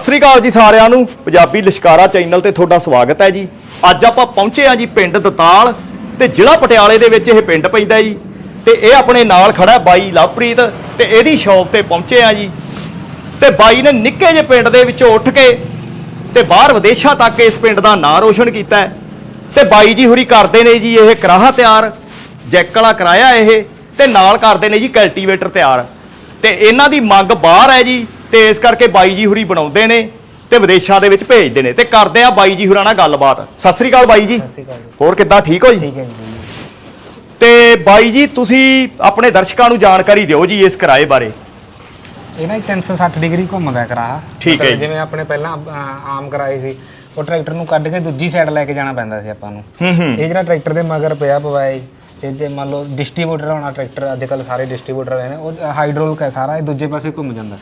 ਸਤਿ ਸ੍ਰੀ ਅਕਾਲ ਜੀ ਸਾਰਿਆਂ ਨੂੰ। ਪੰਜਾਬੀ ਲਿਸ਼ਕਾਰਾ ਚੈਨਲ ਤੇ ਤੁਹਾਡਾ ਸਵਾਗਤ ਹੈ ਜੀ। ਅੱਜ ਆਪਾਂ ਪਹੁੰਚੇ ਆ ਜੀ ਪਿੰਡ ਦਤਾਲ ਤੇ ਜ਼ਿਲ੍ਹਾ ਪਟਿਆਲੇ ਦੇ ਵਿੱਚ ਇਹ ਪਿੰਡ ਪੈਂਦਾ ਜੀ। ਤੇ ਇਹ ਆਪਣੇ ਨਾਲ ਖੜਾ ਬਾਈ ਲਵਪ੍ਰੀਤ ਤੇ ਇਹਦੀ ਸ਼ੌਪ ਤੇ ਪਹੁੰਚੇ ਆ ਜੀ। ਤੇ ਬਾਈ ਨੇ ਨਿੱਕੇ ਜਿਹੇ ਪਿੰਡ ਦੇ ਵਿੱਚੋਂ ਉੱਠ ਕੇ ਤੇ ਬਾਹਰ ਵਿਦੇਸ਼ਾਂ ਤੱਕ ਇਸ ਪਿੰਡ ਦਾ ਨਾਂ ਰੋਸ਼ਨ ਕੀਤਾ ਹੈ। ਤੇ ਬਾਈ ਜੀ ਹੁਰੀ ਕਰਦੇ ਨੇ ਜੀ ਇਹ ਕਰਾਹਾ ਤਿਆਰ, ਜੈਕਲਾ ਵਾਲਾ ਕਰਾਇਆ ਇਹ ਤੇ ਨਾਲ ਕਰਦੇ ਨੇ ਜੀ ਕਲਟੀਵੇਟਰ ਤਿਆਰ। ਤੇ ਇਹਨਾਂ ਦੀ ਮੰਗ ਬਾਹਰ ਹੈ ਜੀ ਤੇ ਇਸ ਕਰਕੇ ਬਾਈ ਜੀ ਹੁਰੀ ਬਣਾਉਂਦੇ ਨੇ ਤੇ ਵਿਦੇਸ਼ਾਂ ਦੇ ਵਿੱਚ ਭੇਜਦੇ ਨੇ। ਤੇ ਕਰਦੇ ਆ ਬਾਈ ਜੀ ਹੁਰਾਂ ਨਾਲ ਗੱਲਬਾਤ। ਸਤਿ ਸ੍ਰੀ ਅਕਾਲ ਬਾਈ ਜੀ। ਸਤਿ ਸ਼੍ਰੀ ਅਕਾਲ ਜੀ। ਹੋਰ ਕਿੱਦਾਂ? ਠੀਕ ਹੋ ਜੀ? ਠੀਕ ਹੈ ਜੀ ਤੇ ਬਾਈ ਜੀ ਤੁਸੀਂ ਆਪਣੇ ਦਰਸ਼ਕਾਂ ਨੂੰ ਜਾਣਕਾਰੀ ਦਿਓ ਜੀ ਇਸ ਕਿਰਾਏ ਬਾਰੇ। ਇਹ ਨਾ 360 ਡਿਗਰੀ ਘੁੰਮਦਾ ਕਰਾ ਠੀਕ ਹੈ ਜੀ। ਜਿਵੇਂ ਆਪਣੇ ਪਹਿਲਾਂ ਆਮ ਕਰਾਏ ਸੀ ਉਹ ਟਰੈਕਟਰ ਨੂੰ ਕੱਢ ਕੇ ਦੂਜੀ ਸਾਈਡ ਲੈ ਕੇ ਜਾਣਾ ਪੈਂਦਾ ਸੀ ਆਪਾਂ ਨੂੰ। ਹੂੰ ਹੂੰ। ਇਹ ਜਿਹੜਾ ਟਰੈਕਟਰ ਦੇ ਮਗਰ ਪਿਆ ਪਵਾਏ ਤੇ ਜੇ ਮੰਨ ਲਓ ਡਿਸਟ੍ਰੀਬਿਊਟਰ ਹੋਣਾ ਟਰੈਕਟਰ ਅੱਜ ਕੱਲ ਸਾਰੇ ਡਿਸਟ੍ਰੀਬਿਊਟਰ ਨੇ ਉਹ ਹਾਈਡ੍ਰੋਲਿਕ ਹੈ ਸਾਰਾ ਇਹ ਦੂਜੇ ਪਾਸੇ ਘੁੰਮ ਜਾਂਦਾ।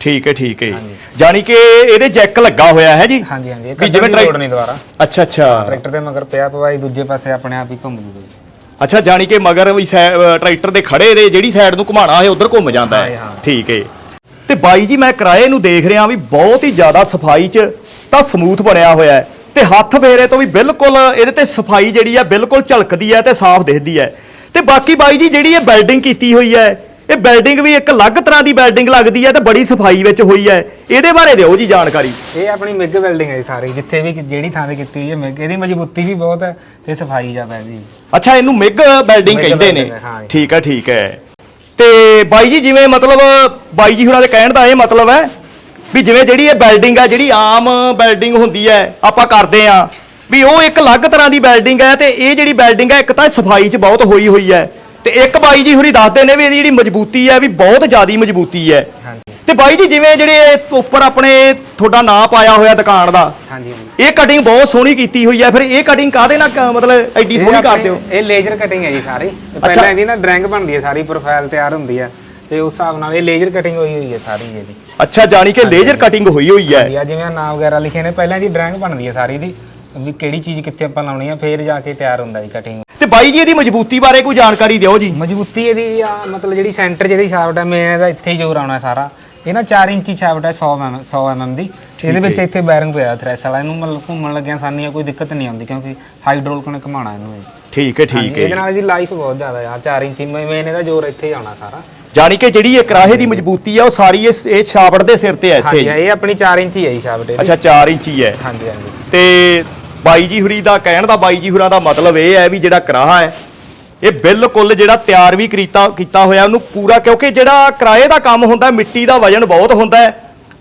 ਠੀਕ ਹੈ ਠੀਕ ਹੈ ਹਾਂਜੀ। ਜਾਨੀ ਕਿ ਇਹਦੇ ਜੈਕ ਲੱਗਾ ਹੋਇਆ ਹੈ ਜੀ? ਹਾਂਜੀ ਹਾਂਜੀ। ਇਹ ਵੀ ਜਿਵੇਂ ਟਰੈਕ- ਨਹੀਂ ਦੁਬਾਰਾ। ਅੱਛਾ ਅੱਛਾ। ਟਰੈਕਟਰ ਦੇ ਮਗਰ ਪਿਆ ਪਵਾਈ ਦੂਜੇ ਪਾਸੇ ਆਪਣੇ ਆਪ ਹੀ ਘੁੰਮ ਜੂਗਾ ਜੀ। ਅੱਛਾ ਜਾਨੀ ਕਿ ਮਗਰ ਵੀ ਅ, ਟਰੈਕਟਰ ਦੇ ਖੜੇ ਦੇ ਜਿਹੜੀ ਸਾਈਡ ਨੂੰ ਘੁਮਾਣਾ ਹੈ ਉਧਰ ਘੁੰਮ ਜਾਂਦਾ ਹਾਂ। ਹੈ ਹਾਂ। ਠੀਕ ਹੈ। ਤੇ ਬਾਈ ਜੀ ਮੈਂ ਕਿਰਾਏ ਨੂੰ ਦੇਖ ਰਿਹਾ ਵੀ ਬਹੁਤ ਹੀ ਜ਼ਿਆਦਾ ਸਫ਼ਾਈ 'ਚ ਤਾਂ ਸਮੂਥ ਬਣਿਆ ਹੋਇਆ ਹੈ। ਤੇ ਹੱਥ ਫੇਰੇ ਤੋਂ ਵੀ ਬਿਲਕੁਲ ਇਹਦੇ ਤੇ ਸਫ਼ਾਈ ਜਿਹੜੀ ਆ ਬਿਲਕੁਲ ਝਲਕਦੀ ਹੈ ਤੇ ਸਾਫ਼ ਦਿਖਦੀ ਹੈ। ਤੇ ਬਾਕੀ ਬਾਈ ਜੀ ਜਿਹੜੀ ਇਹ ਬਿਲਡਿੰਗ ਕੀਤੀ ਹੋਈ ਹੈ ਇਹ ਬਿਲਡਿੰਗ ਵੀ ਇੱਕ ਅਲੱਗ ਤਰ੍ਹਾਂ ਦੀ ਬਿਲਡਿੰਗ ਲੱਗਦੀ ਹੈ ਤੇ ਬੜੀ ਸਫ਼ਾਈ ਵਿੱਚ ਹੋਈ ਹੈ। ਇਹਦੇ ਬਾਰੇ ਦਿਓ ਜੀ ਜਾਣਕਾਰੀ। ਇਹ ਆਪਣੀ ਮਿਗ ਵੈਲਡਿੰਗ ਹੈ ਸਾਰੀ ਜਿੱਥੇ ਵੀ ਜਿਹੜੀ ਥਾਂ ਤੇ ਕੀਤੀ ਹੋਈ ਹੈ ਮਿਗ। ਇਹਦੀ ਮਜ਼ਬੂਤੀ ਵੀ ਬਹੁਤ ਹੈ ਤੇ ਸਫ਼ਾਈ ਜ਼ਿਆਦਾ ਹੈ ਜੀ। ਅੱਛਾ ਇਹਨੂੰ ਮਿਗ ਬਿਲਡਿੰਗ ਕਹਿੰਦੇ ਨੇ। building ਹੈ, ਹਾਂ ਜੀ। ਠੀਕ ਹੈ ਠੀਕ ਹੈ। ਤੇ ਬਾਈ ਜੀ ਜਿਵੇਂ ਮਤਲਬ ਬਾਈ ਜੀ ਹੁਣਾਂ ਦੇ ਕਹਿਣ ਦਾ ਇਹ ਮਤਲਬ ਹੈ ਵੀ ਜਿਵੇਂ ਜਿਹੜੀ ਇਹ ਬਿਲਡਿੰਗ ਹੈ ਜਿਹੜੀ ਆਮ ਬਿਲਡਿੰਗ ਹੁੰਦੀ ਹੈ ਆਪਾਂ ਕਰਦੇ ਆ ਵੀ ਉਹ ਇੱਕ ਅਲੱਗ ਤਰ੍ਹਾਂ ਦੀ ਬਿਲਡਿੰਗ ਹੈ ਤੇ ਇਹ ਜਿਹੜੀ ਬਿਲਡਿੰਗ ਹੈ ਇੱਕ ਤਾਂ ਸਫ਼ਾਈ 'ਚ ਬਹੁਤ ਹੋਈ ਹੋਈ ਹੈ। ਤੇ ਇੱਕ ਬਾਈ ਜੀ ਹੁਰੀ ਦੱਸਦੇ ਨੇ ਵੀ ਇਹਦੀ ਜਿਹੜੀ ਮਜ਼ਬੂਤੀ ਹੈ ਵੀ ਬਹੁਤ ਜ਼ਿਆਦੀ ਮਜ਼ਬੂਤੀ ਹੈ। ਹਾਂਜੀ। ਤੇ ਬਾਈ ਜੀ ਜਿਵੇਂ ਜਿਹੜੇ ਇਹ ਉੱਪਰ ਆਪਣੇ ਤੁਹਾਡਾ ਨਾਂ ਪਾਇਆ ਹੋਇਆ ਦੁਕਾਨ ਦਾ ਹਾਂਜੀ ਹਾਂਜੀ। ਇਹ ਕਟਿੰਗ ਬਹੁਤ ਸੋਹਣੀ ਕੀਤੀ ਹੋਈ ਹੈ। ਫਿਰ ਇਹ ਕਟਿੰਗ ਕਾਹਦੇ ਨਾਲ ਕ- ਮਤਲਬ ਐਡੀ ਸੋਹਣੀ ਕਰਦੇ ਹੋ? ਇਹ ਲੇਜ਼ਰ ਕਟਿੰਗ ਹੈ ਜੀ ਸਾਰੀ। ਪਹਿਲਾਂ ਇਹਦੀ ਨਾ ਡਰਾਇੰਗ ਬਣਦੀ ਹੈ ਸਾਰੀ ਪ੍ਰੋਫਾਈਲ ਤਿਆਰ ਹੁੰਦੀ ਹੈ। ਤੇ ਉਸ ਹਿਸਾਬ ਨਾਲ ਇਹ ਲੇਜ਼ਰ ਕਟਿੰਗ ਹੋਈ ਹੋਈ ਹੈ ਸਾਰੀ ਇਹਦੀ। ਅੱਛਾ ਜਾਣੀ ਕਿ ਲੇਜ਼ਰ ਕਟਿੰਗ ਹੋਈ ਹੋਈ ਹੈ। ਆ ਜਿਵੇਂ ਨਾਮ ਵਗੈਰਾ ਲਿਖੇ ਨੇ ਪਹਿਲਾਂ ਇਹਦੀ ਡਰਾਇੰਗ ਬਣਦੀ ਹੈ ਸਾਰੀ ਦੀ ਵੀ ਕਿਹੜੀ ਚੀਜ਼ ਕਿੱਥੇ ਆਪਾਂ ਲਾਉਣੀ ਆ ਫੇਰ ਜਾ ਕੇ ਤਿਆਰ ਹੁੰਦਾ ਜੀ ਕਟਿੰਗ ਬਾਈ ਜੀ ਇਹਦੀ ਮਜ਼ਬੂਤੀ ਬਾਰੇ ਕੋਈ ਜਾਣਕਾਰੀ ਦਿਓ ਜੀ। ਮਜ਼ਬੂਤੀ ਇਹਦੀ ਆ ਮਤਲਬ ਜਿਹੜੀ ਸੈਂਟਰ ਜਿਹਦੀ ਸ਼ਾਫਟ ਹੈ ਮੇਨ ਇਹਦਾ ਇੱਥੇ ਹੀ ਜ਼ੋਰ ਆਉਣਾ ਸਾਰਾ। ਇਹ ਨਾ 4 ਇੰਚੀ ਸ਼ਾਫਟ ਹੈ 100 mm 100 mm ਦੀ। ਇਹਦੇ ਵਿੱਚ ਇੱਥੇ ਬੈਰਿੰਗ ਪਿਆ ਥ੍ਰੈਸ਼ ਵਾਲਾ। ਇਹਨੂੰ ਮਤਲਬ ਘੁੰਮਣ ਲੱਗਿਆ ਆਸਾਨੀ ਆ ਕੋਈ ਦਿੱਕਤ ਨਹੀਂ ਆਉਂਦੀ ਕਿਉਂਕਿ ਹਾਈਡ੍ਰੋਲਿਕ ਨੇ ਘਮਾਣਾ ਇਹਨੂੰ ਇਹ। ਠੀਕ ਹੈ ਠੀਕ ਹਾਂਜੀ, ਹੈ। ਇਹਦੇ ਨਾਲ ਇਹਦੀ ਲਾਈਫ ਬਹੁਤ ਜ਼ਿਆਦਾ ਆ 4 ਇੰਚੀ। ਮੇਨ ਇਹਦਾ ਜ਼ੋਰ ਇੱਥੇ ਹੀ ਆਉਣਾ ਸਾਰਾ। ਜਾਣੀ ਕਿ ਜਿਹੜੀ ਇਹ ਕਰਾਹੇ ਦੀ ਮਜ਼ਬੂਤੀ ਆ ਉਹ ਸਾਰੀ ਇਸ ਇਹ ਛਾਪੜ ਦੇ ਸਿਰ ਤੇ ਇੱਥੇ ਹਾਂਜੀ। ਇਹ ਆਪਣੀ 4 ਇੰਚੀ ਹੈ ਜੀ ਸ਼ਾਫਟ ਇਹਦੀ। ਅੱਛਾ 4 ਇੰਚੀ ਹੈ। ਹਾਂਜੀ ਹਾਂਜੀ। ਤੇ ਬਾਈ ਜੀ ਹੁਰੀ ਦਾ ਕਹਿਣ ਦਾ ਬਾਈ ਜੀ ਹੁਰਾਂ ਦਾ ਮਤਲਬ ਇਹ ਹੈ ਵੀ ਜਿਹੜਾ ਕਰਾਹਾ ਹੈ ਇਹ ਬਿਲਕੁਲ ਜਿਹੜਾ ਤਿਆਰ ਵੀ ਕੀਤਾ ਕੀਤਾ ਹੋਇਆ ਉਹਨੂੰ ਪੂਰਾ ਕਿਉਂਕਿ ਜਿਹੜਾ ਕਿਰਾਏ ਦਾ ਕੰਮ ਹੁੰਦਾ ਮਿੱਟੀ ਦਾ ਵਜਨ ਬਹੁਤ ਹੁੰਦਾ ਹੈ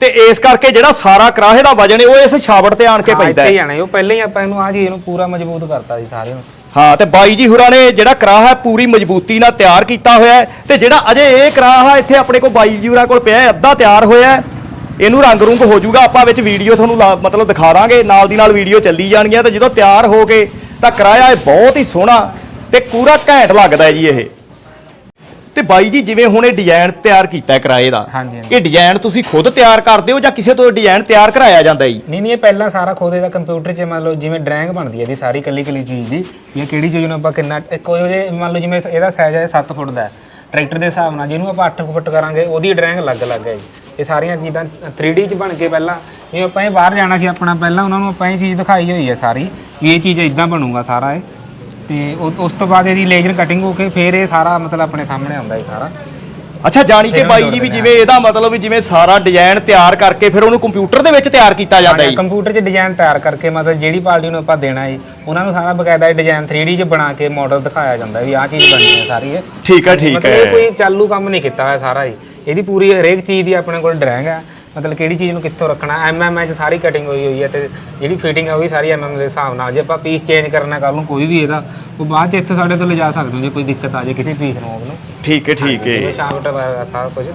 ਤੇ ਇਸ ਕਰਕੇ ਜਿਹੜਾ ਸਾਰਾ ਕਿਰਾਏ ਦਾ ਵਜਨ ਹੈ ਉਹ ਇਸ ਛਾਵੜ ਤੇ ਆਣ ਕੇ ਪੈਂਦਾ ਹੀ। ਹੈ ਆਣਾ ਜੀ। ਉਹ ਪਹਿਲਾਂ ਹੀ ਆਪਾਂ ਇਹਨੂੰ ਆ ਚੀਜ਼ ਨੂੰ ਪੂਰਾ ਮਜ਼ਬੂਤ ਕਰਤਾ ਜੀ ਸਾਰੇ ਨੂੰ। ਹਾਂ ਤੇ ਬਾਈ ਜੀ ਹੁਰਾਂ ਨੇ ਜਿਹੜਾ ਕਰਾਹਾ ਹੈ ਪੂਰੀ ਮਜ਼ਬੂਤੀ ਨਾਲ ਤਿਆਰ ਕੀਤਾ ਹੋਇਆ ਹੈ ਤੇ ਜਿਹੜਾ ਅਜੇ ਇਹ ਕਰਾਹਾ ਇੱਥੇ ਆਪਣੇ ਕੋਲ ਬਾਈ ਜੀ ਹੁਰਾਂ ਕੋਲ ਪਿਆ ਹੈ ਅੱਧਾ ਤਿਆਰ ਹੋਇਆ ਹੈ। ਇਹਨੂੰ ਰੰਗ ਰੁੰਗ ਹੋ ਜਾਊਗਾ ਆਪਾਂ ਵਿੱਚ ਵੀਡੀਓ ਤੁਹਾਨੂੰ ਮਤਲਬ ਦਿਖਾ ਦਾਂਗੇ ਨਾਲ ਦੀ ਨਾਲ ਵੀਡੀਓ ਚੱਲੀ ਜਾਣਗੀਆਂ ਤੇ ਜਦੋਂ ਤਿਆਰ ਹੋ ਕੇ ਤਾਂ ਕਿਰਾਇਆ ਇਹ ਬਹੁਤ ਹੀ ਸੋਹਣਾ ਤੇ ਪੂਰਾ ਘੈਂਟ ਲੱਗਦਾ ਜੀ ਇਹ ਤੇ ਬਾਈ ਜੀ ਜਿਵੇਂ ਹੁਣ ਇਹ ਡਿਜ਼ਾਈਨ ਤਿਆਰ ਕੀਤਾ ਕਿਰਾਏ ਦਾ। ਇਹ ਡਿਜ਼ਾਈਨ ਤੁਸੀਂ ਖੁਦ ਤਿਆਰ ਕਰਦੇ ਹੋ ਜਾਂ ਕਿਸੇ ਤੋਂ ਡਿਜ਼ਾਈਨ ਤਿਆਰ ਕਰਾਇਆ ਜਾਂਦਾ ਜੀ ਨਹੀਂ ਨਹੀਂ ਇਹ ਪਹਿਲਾਂ ਸਾਰਾ ਖੋਦੇ ਦਾ ਕੰਪਿਊਟਰ 'ਚ ਮੰਨ ਲਓ ਜਿਵੇਂ ਡਰਾਇੰਗ ਬਣਦੀ ਹੈ ਇਹਦੀ ਸਾਰੀ ਕੱਲੀ ਕੱਲੀ ਚੀਜ਼ ਦੀ ਇਹ ਕਿਹੜੀ ਚੀਜ਼ ਨੂੰ ਆਪਾਂ ਕਿੰਨਾ ਕੋਈ ਉਹਦੇ ਮੰਨ ਲਓ ਜਿਵੇਂ ਇਹਦਾ ਸਾਈਜ਼ ਹੈ 7 ਫੁੱਟ ਦਾ। ਟਰੈਕਟਰ ਦੇ ਹਿਸਾਬ ਨਾਲ ਜਿਹਨੂੰ ਆਪਾਂ 8 ਫੁੱਟ ਕਰਾਂਗੇ ਉਹਦੀ ਡਰਾਇੰਗ ਅਲੱਗ-ਅਲੱਗ ਹੈ ਜੀ ਇਹ ਸਾਰੀਆਂ ਚੀਜ਼ਾਂ 3D 'ਚ ਬਣ ਕੇ ਪਹਿਲਾਂ ਜਿਵੇਂ ਆਪਾਂ ਇਹ ਬਾਹਰ ਜਾਣਾ ਸੀ ਆਪਣਾ ਪਹਿਲਾਂ ਉਹਨਾਂ ਨੂੰ ਆਪਾਂ ਇਹ ਚੀਜ਼ ਦਿਖਾਈ ਹੋਈ ਹੈ ਸਾਰੀ ਵੀ ਇਹ ਚੀਜ਼ ਇਦਾਂ ਬਣੂਗਾ ਸਾਰਾ ਇਹ। ਤੇ ਉਹ- ਉਸ ਤੋਂ ਬਾਅਦ ਇਹਦੀ ਲੇਜ਼ਰ ਕਟਿੰਗ ਹੋ ਕੇ ਫਿਰ ਇਹ ਸਾਰਾ ਮਤਲਬ ਆਪਣੇ ਸਾਹਮਣੇ ਆਉਂਦਾ ਹੈ ਸਾਰਾ। ਅੱਛਾ ਜਾਣੀ ਕਿ ਬਾਈ ਜੀ ਵੀ ਜਿਵੇਂ ਇਹਦਾ ਮਤਲਬ ਵੀ ਜਿਵੇਂ ਸਾਰਾ ਡਿਜ਼ਾਈਨ ਤਿਆਰ ਕਰਕੇ ਫਿਰ ਉਹਨੂੰ ਕੰਪਿਊਟਰ ਦੇ ਵਿੱਚ ਤਿਆਰ ਕੀਤਾ ਜਾਂਦਾ ਹੈ ਜੀ? ਕੰਪਿਊਟਰ 'ਚ ਡਿਜ਼ਾਈਨ ਤਿਆਰ ਕਰਕੇ ਮਤਲਬ ਜਿਹੜੀ ਪਾਰਟੀ ਨੂੰ ਆਪਾਂ ਦੇਣਾ ਹੈ ਉਹਨਾਂ ਨੂੰ ਸਾਰਾ ਬਕਾਇਦਾ ਡਿਜ਼ਾਈਨ 3D 'ਚ ਬਣਾ ਕੇ ਮਾਡਲ ਦਿਖਾਇਆ ਜਾਂਦਾ ਵੀ ਆਹ ਚੀਜ਼ ਬਣਨੀ ਹੈ ਸਾਰੀ ਇਹ। ਠੀਕ ਹੈ ਠੀਕ ਮਤਲਬ ਇਹ ਹੈ ਕੋਈ ਚਾਲੂ ਕੰਮ ਨਹੀਂ ਕੀਤਾ ਹੋਇਆ ਸਾਰਾ ਹੀ ਇਹਦੀ ਪੂਰੀ ਹਰੇਕ ਚੀਜ਼ ਦੀ ਆਪਣੇ ਕੋਲ ਡਰਾਇੰਗ ਹੈ ਮਤਲਬ ਕਿਹੜੀ ਚੀਜ਼ ਨੂੰ ਕਿੱਥੋਂ ਰੱਖਣਾ ਐਮਐਮ 'ਚ ਸਾਰੀ ਕਟਿੰਗ ਹੋਈ ਹੋਈ ਹੈ ਤੇ ਜਿਹੜੀ ਫਿਟਿੰਗ ਹੈ ਉਹ ਵੀ ਸਾਰੀ ਐਮਐਮ ਦੇ ਹਿਸਾਬ ਨਾਲ। ਜੇ ਆਪਾਂ ਪੀਸ ਚੇਂਜ ਕਰਨਾ ਕੱਲ ਨੂੰ ਕੋਈ ਵੀ ਇਹਦਾ ਉਹ ਬਾਅਦ 'ਚ ਇੱਥੇ ਸਾਡੇ ਤੋਂ ਲਿਜਾ ਸਕਦੇ ਹੋ ਜੇ ਕੋਈ ਦਿੱਕਤ ਆ ਜੇ ਕਿਸੇ ਪੀਸ ਨੂੰ ਉਹਨੂੰ ਠੀਕ ਹੈ ਠੀਕ ਹੈ। ਸ਼ਾਫਟ ਵਗੈਰਾ ਸਾਰਾ ਕੁਝ।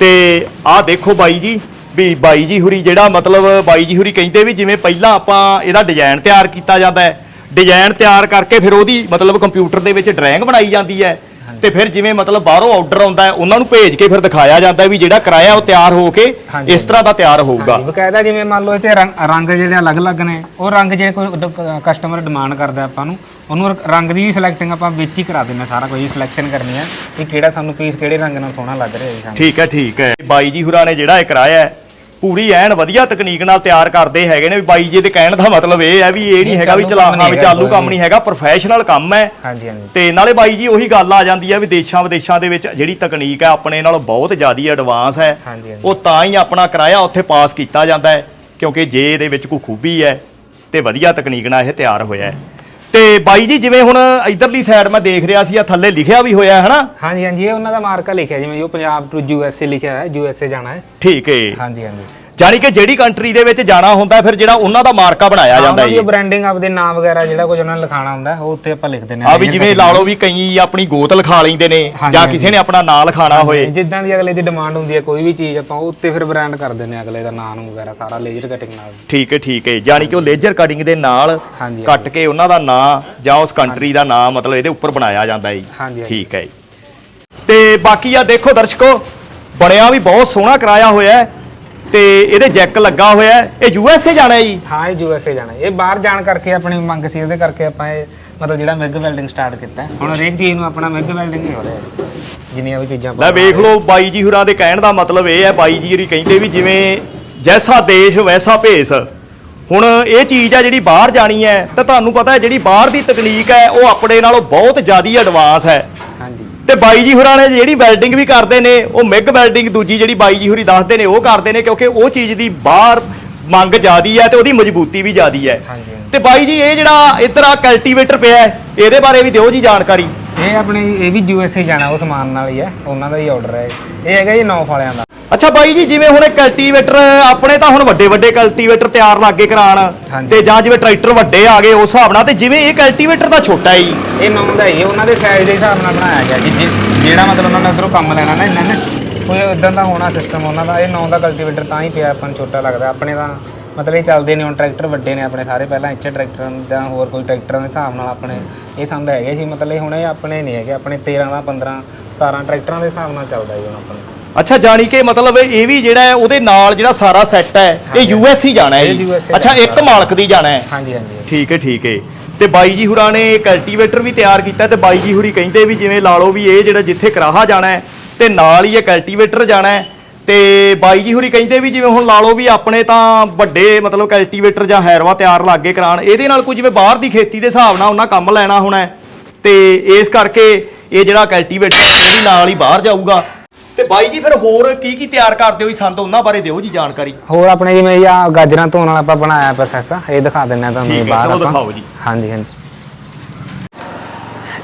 ਤੇ ਆਹ ਦੇਖੋ ਬਾਈ ਜੀ ਵੀ ਬਾਈ ਜੀ ਹੁਰੀ ਜਿਹੜਾ ਮਤਲਬ ਬਾਈ ਜੀ ਹੁਰੀ ਕਹਿੰਦੇ ਵੀ ਜਿਵੇਂ ਪਹਿਲਾਂ ਆਪਾਂ ਇਹਦਾ ਡਿਜ਼ਾਈਨ ਤਿਆਰ ਕੀਤਾ ਜਾਂਦਾ ਹੈ। ਡਿਜ਼ਾਈਨ ਤਿਆਰ ਕਰਕੇ ਫਿਰ ਉਹਦੀ ਮਤਲਬ ਕੰਪਿਊਟਰ ਦੇ ਵਿੱਚ ਡਰਾਇੰਗ ਬਣਾਈ ਜਾਂਦੀ ਹੈ। ਤੇ ਫਿਰ ਜਿਵੇਂ ਮਤਲਬ ਬਾਹਰੋਂ ਆਰਡਰ ਆਉਂਦਾ ਹੈ ਉਹਨਾਂ ਨੂੰ ਭੇਜ ਕੇ ਫਿਰ ਦਿਖਾਇਆ ਜਾਂਦਾ ਹੈ ਵੀ ਜਿਹੜਾ ਕਿਰਾਇਆ ਉਹ ਤਿਆਰ ਹੋ ਕੇ ਹਾਂਜੀ, ਇਸ ਤਰ੍ਹਾਂ ਦਾ ਤਿਆਰ ਹੋਊਗਾ। ਬਕਾਇਦਾ ਜਿਵੇਂ ਮੰਨ ਲਓ ਇੱਥੇ ਰੰਗ ਰੰਗ ਜਿਹੜੇ ਅਲੱਗ-ਅਲੱਗ ਨੇ ਉਹ ਰੰਗ ਜਿਹੜੇ ਕੋਈ ਕਸਟਮਰ ਡਿਮਾਂਡ ਕਰਦਾ ਆਪਾਂ ਨੂੰ ਉਹਨੂੰ ਰੰਗ ਦੀ ਵੀ ਸਿਲੈਕਟਿੰਗ ਆਪਾਂ ਵਿੱਚ ਹੀ ਕਰਾ ਦਿੰਦੇ ਹਾਂ ਸਾਰਾ ਕੁਝ ਸਿਲੈਕਸ਼ਨ ਕਰਨੀ ਹੈ ਕਿ ਕਿਹੜਾ ਸਾਨੂੰ ਪੀਸ ਕਿਹੜੇ ਰੰਗ ਨਾਲ ਸੋਹਣਾ ਲੱਗ ਰਿਹਾ ਸਾਨੂੰ। ਠੀਕ ਹੈ ਠੀਕ ਹੈ। ਬਾਈ ਜੀ ਹੁਰਾਂ ਨੇ ਜਿਹੜਾ ਇਹ ਕਰਾਇਆ ਹੈ ਪੂਰੀ ਐਨ ਵਧੀਆ ਤਕਨੀਕ ਨਾਲ ਤਿਆਰ ਕਰਦੇ ਹੈਗੇ ਨੇ ਵੀ ਬਾਈ ਜੀ ਦੇ ਕਹਿਣ ਦਾ ਮਤਲਬ ਇਹ ਹੈ ਵੀ ਇਹ ਨਹੀਂ ਹੈਗਾ ਵੀ ਚਾਲੂ ਚਲਾ ਕੰਮ ਹਾਂ ਵੀ ਚਾਲੂ ਕੰਮ ਨਹੀਂ। ਹੈਗਾ ਪ੍ਰੋਫੈਸ਼ਨਲ ਕੰਮ ਹੈ। ਹਾਂਜੀ ਹਾਂਜੀ। ਤੇ ਨਾਲੇ ਬਾਈ ਜੀ ਉਹੀ ਗੱਲ ਆ ਜਾਂਦੀ ਹੈ ਵੀ ਦੇਸ਼ਾਂ ਵਿਦੇਸ਼ਾਂ ਦੇ ਵਿੱਚ ਜਿਹੜੀ ਤਕਨੀਕ ਹੈ ਆਪਣੇ ਨਾਲੋਂ ਬਹੁਤ ਜ਼ਿਆਦੀ ਐਡਵਾਂਸ ਹੈ। ਉਹ ਤਾਂ ਹੀ ਆਪਣਾ ਕਿਰਾਇਆ ਉੱਥੇ ਪਾਸ ਕੀਤਾ ਜਾਂਦਾ ਹੈ ਕਿਉਂਕਿ ਜੇ ਇਹਦੇ ਵਿੱਚ ਕੋਈ ਖੂਬੀ ਹੈ ਤੇ ਵਧੀਆ ਤਕਨੀਕ ਨਾਲ ਇਹ ਤਿਆਰ ਹੋਇਆ ਹੈ। ਤੇ ਬਾਈ ਜੀ ਜਿਵੇਂ ਹੁਣ ਇਧਰਲੀ ਸਾਈਡ ਮੈਂ ਦੇਖ ਰਿਹਾ ਸੀ ਆ ਥੱਲੇ ਲਿਖਿਆ ਵੀ ਹੋਇਆ ਹੈ ਹਨਾ? ਹਾਂਜੀ ਹਾਂਜੀ ਇਹ ਉਹਨਾਂ ਦਾ ਮਾਰਕਾ ਲਿਖਿਆ ਜਿਵੇਂ ਉਹ ਪੰਜਾਬ ਟੂ ਯੂਐਸਏ ਲਿਖਿਆ ਹੈ ਯੂਐਸਏ ਜਾਣਾ ਹੈ। ਠੀਕ ਹੈ ਹਾਂਜੀ ਹਾਂਜੀ। ਜਾਣੀ ਕਿ ਜਿਹੜੀ ਕੰਟਰੀ ਦੇ ਵਿੱਚ ਜਾਣਾ ਹੁੰਦਾ ਫਿਰ ਜਿਹੜਾ ਉਹਨਾਂ ਦਾ ਮਾਰਕਾ ਬਣਾਇਆ ਜਾਂਦਾ ਹੈ ਹੈ ਬ੍ਰਾਂਡਿੰਗ ਆਪਦੇ ਨਾਮ ਵਗੈਰਾ ਜਿਹੜਾ ਕੁਝ ਉਹਨਾਂ ਨੇ ਲਿਖਾਣਾ ਹੁੰਦਾ ਉਹ ਉੱਤੇ ਆਪਾਂ ਲਿਖ ਦਿੰਦੇ ਆ ਵੀ ਜਿਵੇਂ ਲਾ ਲਓ ਵੀ ਕਈ ਆਪਣੀ ਗੋਤ ਲਿਖਾ ਲੈਂਦੇ ਨੇ ਜਾਂ। ਕਿਸੇ ਨੇ ਆਪਣਾ ਨਾਂ ਲਿਖਾਣਾ ਹੋਏ। ਜਿੱਦਾਂ ਦੀ ਅਗਲੇ ਦੀ ਡਿਮਾਂਡ ਹੁੰਦੀ ਹੈ ਕੋਈ ਵੀ ਚੀਜ਼ ਆਪਾਂ ਉਹ ਉੱਤੇ ਫਿਰ ਬ੍ਰਾਂਡ ਕਰ ਦਿੰਦੇ ਆ ਅਗਲੇ ਦਾ ਨਾਮ ਵਗੈਰਾ ਸਾਰਾ ਲੇਜ਼ਰ ਕਟਿੰਗ ਨਾਲ। ਠੀਕ ਹੈ ਠੀਕ ਹੈ। ਜਾਣੀ ਕਿ ਉਹ ਲੇਜ਼ਰ ਕਟਿੰਗ ਦੇ ਨਾਲ ਕੱਟ ਕੇ ਉਹਨਾਂ ਦਾ ਨਾਂ ਜਾਂ ਉਸ ਕੰਟਰੀ ਦਾ ਨਾਂ ਮਤਲਬ ਇਹਦੇ ਉੱਪਰ ਬਣਾਇਆ ਜਾਂਦਾ ਹੈ ਜੀ। ਠੀਕ ਹੈ ਜੀ। ਤੇ ਬਾਕੀ ਆ ਦੇਖੋ ਦਰਸ਼ਕੋ ਬਣਿਆ ਵੀ ਬਹੁਤ ਸੋਹਣਾ ਕਰਾਇਆ ਹੋਇਆ ਹੈ। ਤੇ ਇਹਦੇ ਜੈਕ ਲੱਗਾ ਹੋਇਆ ਹੈ। ਇਹ ਯੂ ਐਸ ਏ ਜਾਣਾ ਹੈ ਜੀ? ਹਾਂ ਇਹ ਯੂਐਸਏ ਜਾਣਾ ਇਹ ਬਾਹਰ ਜਾਣ ਕਰਕੇ ਆਪਣੀ ਮੰਗ ਸੀ ਉਹਦੇ ਕਰਕੇ ਆਪਾਂ ਇਹ ਮਤਲਬ ਜਿਹੜਾ ਮਿਗ ਵੈਲਡਿੰਗ ਸਟਾਰਟ ਕੀਤਾ ਹੈ। ਹੁਣ ਹਰੇਕ ਚੀਜ਼ ਨੂੰ ਆਪਣਾ ਮਿਗ ਵੈਲਡਿੰਗ ਹੀ ਹੋ ਰਿਹਾ ਹੈ। ਜਿੰਨੀਆਂ ਵੀ ਚੀਜ਼ਾਂ ਲੈ ਵੇਖ ਲਓ ਬਾਈ ਜੀ ਹੁਰਾਂ ਦੇ ਕਹਿਣ ਦਾ ਮਤਲਬ ਇਹ ਹੈ ਬਾਈ ਜੀ ਹੋਰੀ ਕਹਿੰਦੇ ਵੀ ਜਿਵੇਂ ਜੈਸਾ ਦੇਸ਼ ਵੈਸਾ ਭੇਸ। ਹੁਣ ਇਹ ਚੀਜ਼ ਆ ਜਿਹੜੀ ਬਾਹਰ ਜਾਣੀ ਹੈ ਤਾਂ ਤੁਹਾਨੂੰ ਪਤਾ ਹੈ ਜਿਹੜੀ ਬਾਹਰ ਦੀ ਤਕਨੀਕ ਹੈ ਉਹ ਆਪਣੇ ਨਾਲੋਂ ਬਹੁਤ ਜ਼ਿਆਦੀ ਐਡਵਾਂਸ ਹੈ। ਤੇ ਬਾਈ ਜੀ ਹੁਰਾਂ ਨੇ ਜਿਹੜੀ ਵੈਲਡਿੰਗ ਵੀ ਕਰਦੇ ਨੇ ਉਹ ਮਿਗ ਵੈਲਡਿੰਗ ਦੂਜੀ ਜਿਹੜੀ ਬਾਈ ਜੀ ਹੁਰੀ ਦੱਸਦੇ ਨੇ ਉਹ ਕਰਦੇ ਨੇ ਕਿਉਂਕਿ ਉਹ ਚੀਜ਼ ਦੀ ਬਾਹਰ ਮੰਗ ਜ਼ਿਆਦੀ ਹੈ ਤੇ ਉਹਦੀ ਮਜ਼ਬੂਤੀ ਵੀ ਜ਼ਿਆਦੀ ਹੈ। ਹਾਂਜੀ। ਤੇ ਬਾਈ ਜੀ ਇਹ ਜਿਹੜਾ ਇੱਧਰ ਆ ਕਲਟੀਵੇਟਰ ਪਿਆ ਹੈ ਇਹਦੇ ਬਾਰੇ ਵੀ ਦਿਓ ਜੀ ਜਾਣਕਾਰੀ। ਇਹ ਆਪਣੇ ਇਹ ਵੀ ਯੂਐਸਏ ਜਾਣਾ ਉਹ ਸਮਾਨ ਨਾਲ ਹੀ ਹੈ ਉਹਨਾਂ ਦਾ ਹੀ ਆਰਡਰ ਹੈ। ਇਹ ਹੈਗਾ ਜੀ ਨੌਫ ਵਾਲਿਆਂ ਦਾ। ਅੱਛਾ ਬਾਈ ਜੀ ਜਿਵੇਂ ਹੁਣ ਇਹ ਕਲਟੀਵੇਟਰ ਆਪਣੇ ਤਾਂ ਹੁਣ ਵੱਡੇ ਵੱਡੇ ਕਲਟੀਵੇਟਰ ਤਿਆਰ ਲੱਗੇ ਕਰਾਣ ਹਾਂਜੀ। ਤੇ ਜਾਂ ਜਿਵੇਂ ਟਰੈਕਟਰ ਵੱਡੇ ਆ ਗਏ ਉਸ ਹਿਸਾਬ ਨਾਲ ਤੇ ਜਿਵੇਂ ਇਹ ਕਲਟੀਵੇਟਰ ਤਾਂ ਛੋਟਾ ਹੀ ਇਹ ਨੌ ਦਾ ਹੀ ਉਹਨਾਂ ਦੇ ਸਾਈਜ਼ ਦੇ ਹਿਸਾਬ ਨਾਲ ਬਣਾਇਆ ਗਿਆ ਜੀ ਜੇ- ਜਿਹੜਾ ਮਤਲਬ ਉਹਨਾਂ ਨੇ ਉਧਰੋਂ ਕੰਮ ਲੈਣਾ ਨਾ ਇਹਨਾਂ ਨੇ ਕੋਈ ਇਦਾਂ ਦਾ ਹੋਣਾ ਸਿਸਟਮ ਉਹਨਾਂ ਦਾ ਇਹ ਨੌ ਦਾ ਕਲਟੀਵੇਟਰ ਤਾਂ ਹੀ ਪਿਆ ਆਪਾਂ ਨੂੰ ਛੋਟਾ ਲੱਗਦਾ ਆਪਣੇ ਤਾਂ ਮਤਲਬ ਇਹ ਚੱਲਦੇ ਨੇ ਹੁਣ ਟਰੈਕਟਰ ਵੱਡੇ ਨੇ ਆਪਣੇ ਸਾਰੇ ਪਹਿਲਾਂ ਇੱਚੇ ਟਰੈਕਟਰਾਂ ਜਾਂ ਹੋਰ ਕੋਈ ਟਰੈਕਟਰਾਂ ਦੇ ਹਿਸਾਬ ਨਾਲ ਆਪਣੇ ਇਹ ਸੰਦ ਹੈਗੇ ਸੀ ਮਤਲਬ ਇਹ ਹੁਣ ਇਹ ਆਪਣੇ ਨਹੀਂ ਹੈਗੇ ਆਪਣੇ 13 ਦਾ 15 17 ਟਰੈਕਟਰਾਂ ਦੇ ਹਿਸਾਬ ਨਾਲ ਚੱਲਦਾ ਜੀ ਹੁਣ ਆਪਣੇ ਅੱਛਾ ਜਾਣੀ ਕਿ ਮਤਲਬ ਇਹ ਵੀ ਜਿਹੜਾ ਹੈ ਉਹਦੇ ਨਾਲ ਜਿਹੜਾ ਸਾਰਾ ਸੈੱਟ ਹੈ ਇਹ ਹਾਂਜੀ। ਯੂ ਐਸ ਹੀ ਜਾਣਾ ਹੈ ਇਹ ਜੀ। USA ਅੱਛਾ ਇੱਕ। ਮਾਲਕ ਦੀ ਜਾਣਾ ਹੈ। ਹਾਂਜੀ ਹਾਂਜੀ ਠੀਕ ਹੈ ਠੀਕ ਹੈ। ਤੇ ਬਾਈ ਜੀ ਹੁਰਾਂ ਨੇ ਕਲਟੀਵੇਟਰ ਵੀ ਤਿਆਰ ਕੀਤਾ ਤੇ ਬਾਈ ਜੀ ਹੁਰੀ ਕਹਿੰਦੇ ਵੀ ਜਿਵੇਂ ਲਾ ਲਓ ਵੀ ਇਹ ਜਿਹੜਾ ਜਿੱਥੇ ਕਰਾਹਾ ਜਾਣਾ ਹੈ ਤੇ ਨਾਲ ਹੀ ਇਹ ਕਲਟੀਵੇਟਰ ਜਾਣਾ ਹੈ। ਤੇ ਬਾਈ ਜੀ ਹੁਰੀ ਕਹਿੰਦੇ ਵੀ ਜਿਵੇਂ ਹੁਣ ਲਾ ਲਓ ਵੀ ਆਪਣੇ ਤਾਂ ਵੱਡੇ ਮਤਲਬ ਕਲਟੀਵੇਟਰ ਜਾਂ ਹੈਰਵਾ ਤਿਆਰ ਲਾਗੇ ਕਰਾਣ ਇਹਦੇ ਨਾਲ ਕੋਈ ਜਿਵੇਂ ਬਾਹਰ ਦੀ ਖੇਤੀ ਦੇ ਹਿਸਾਬ ਨਾਲ ਉਹਨਾਂ ਕੰਮ ਲੈਣਾ ਹੋਣਾ ਹੈ। ਤੇ ਇਸ ਕਰਕੇ ਇਹ ਜਿਹੜਾ ਕਲਟੀਵੇਟਰ ਇਹ ਵੀ ਨਾਲ ਹੀ ਬਾਹਰ ਜਾਊਗਾ। ਤੇ ਬਾਈ ਜੀ ਫਿਰ ਹੋਰ ਕੀ ਕੀ ਤਿਆਰ ਕਰਦੇ ਹੋ ਜੀ? ਸੰਦ ਉਹਨਾਂ ਬਾਰੇ ਦਿਓ ਜੀ ਜਾਣਕਾਰੀ। ਹੋਰ ਆਪਣੇ ਜਿਵੇਂ ਇਹ ਆ ਗਾਜਰਾਂ ਧੋਣ ਵਾਲਾ ਆਪਾਂ ਬਣਾਇਆ ਪ੍ਰੋਸੈਸ ਆ ਇਹ ਦਿਖਾ ਦਿੰਨੇ ਆ ਤੁਹਾਨੂੰ ਠੀਕ ਹੈ, ਬਾਹਰ ਚਲੋ ਆਪਾਂ। ਦਿਖਾਓ ਜੀ। ਹਾਂਜੀ ਹਾਂਜੀ।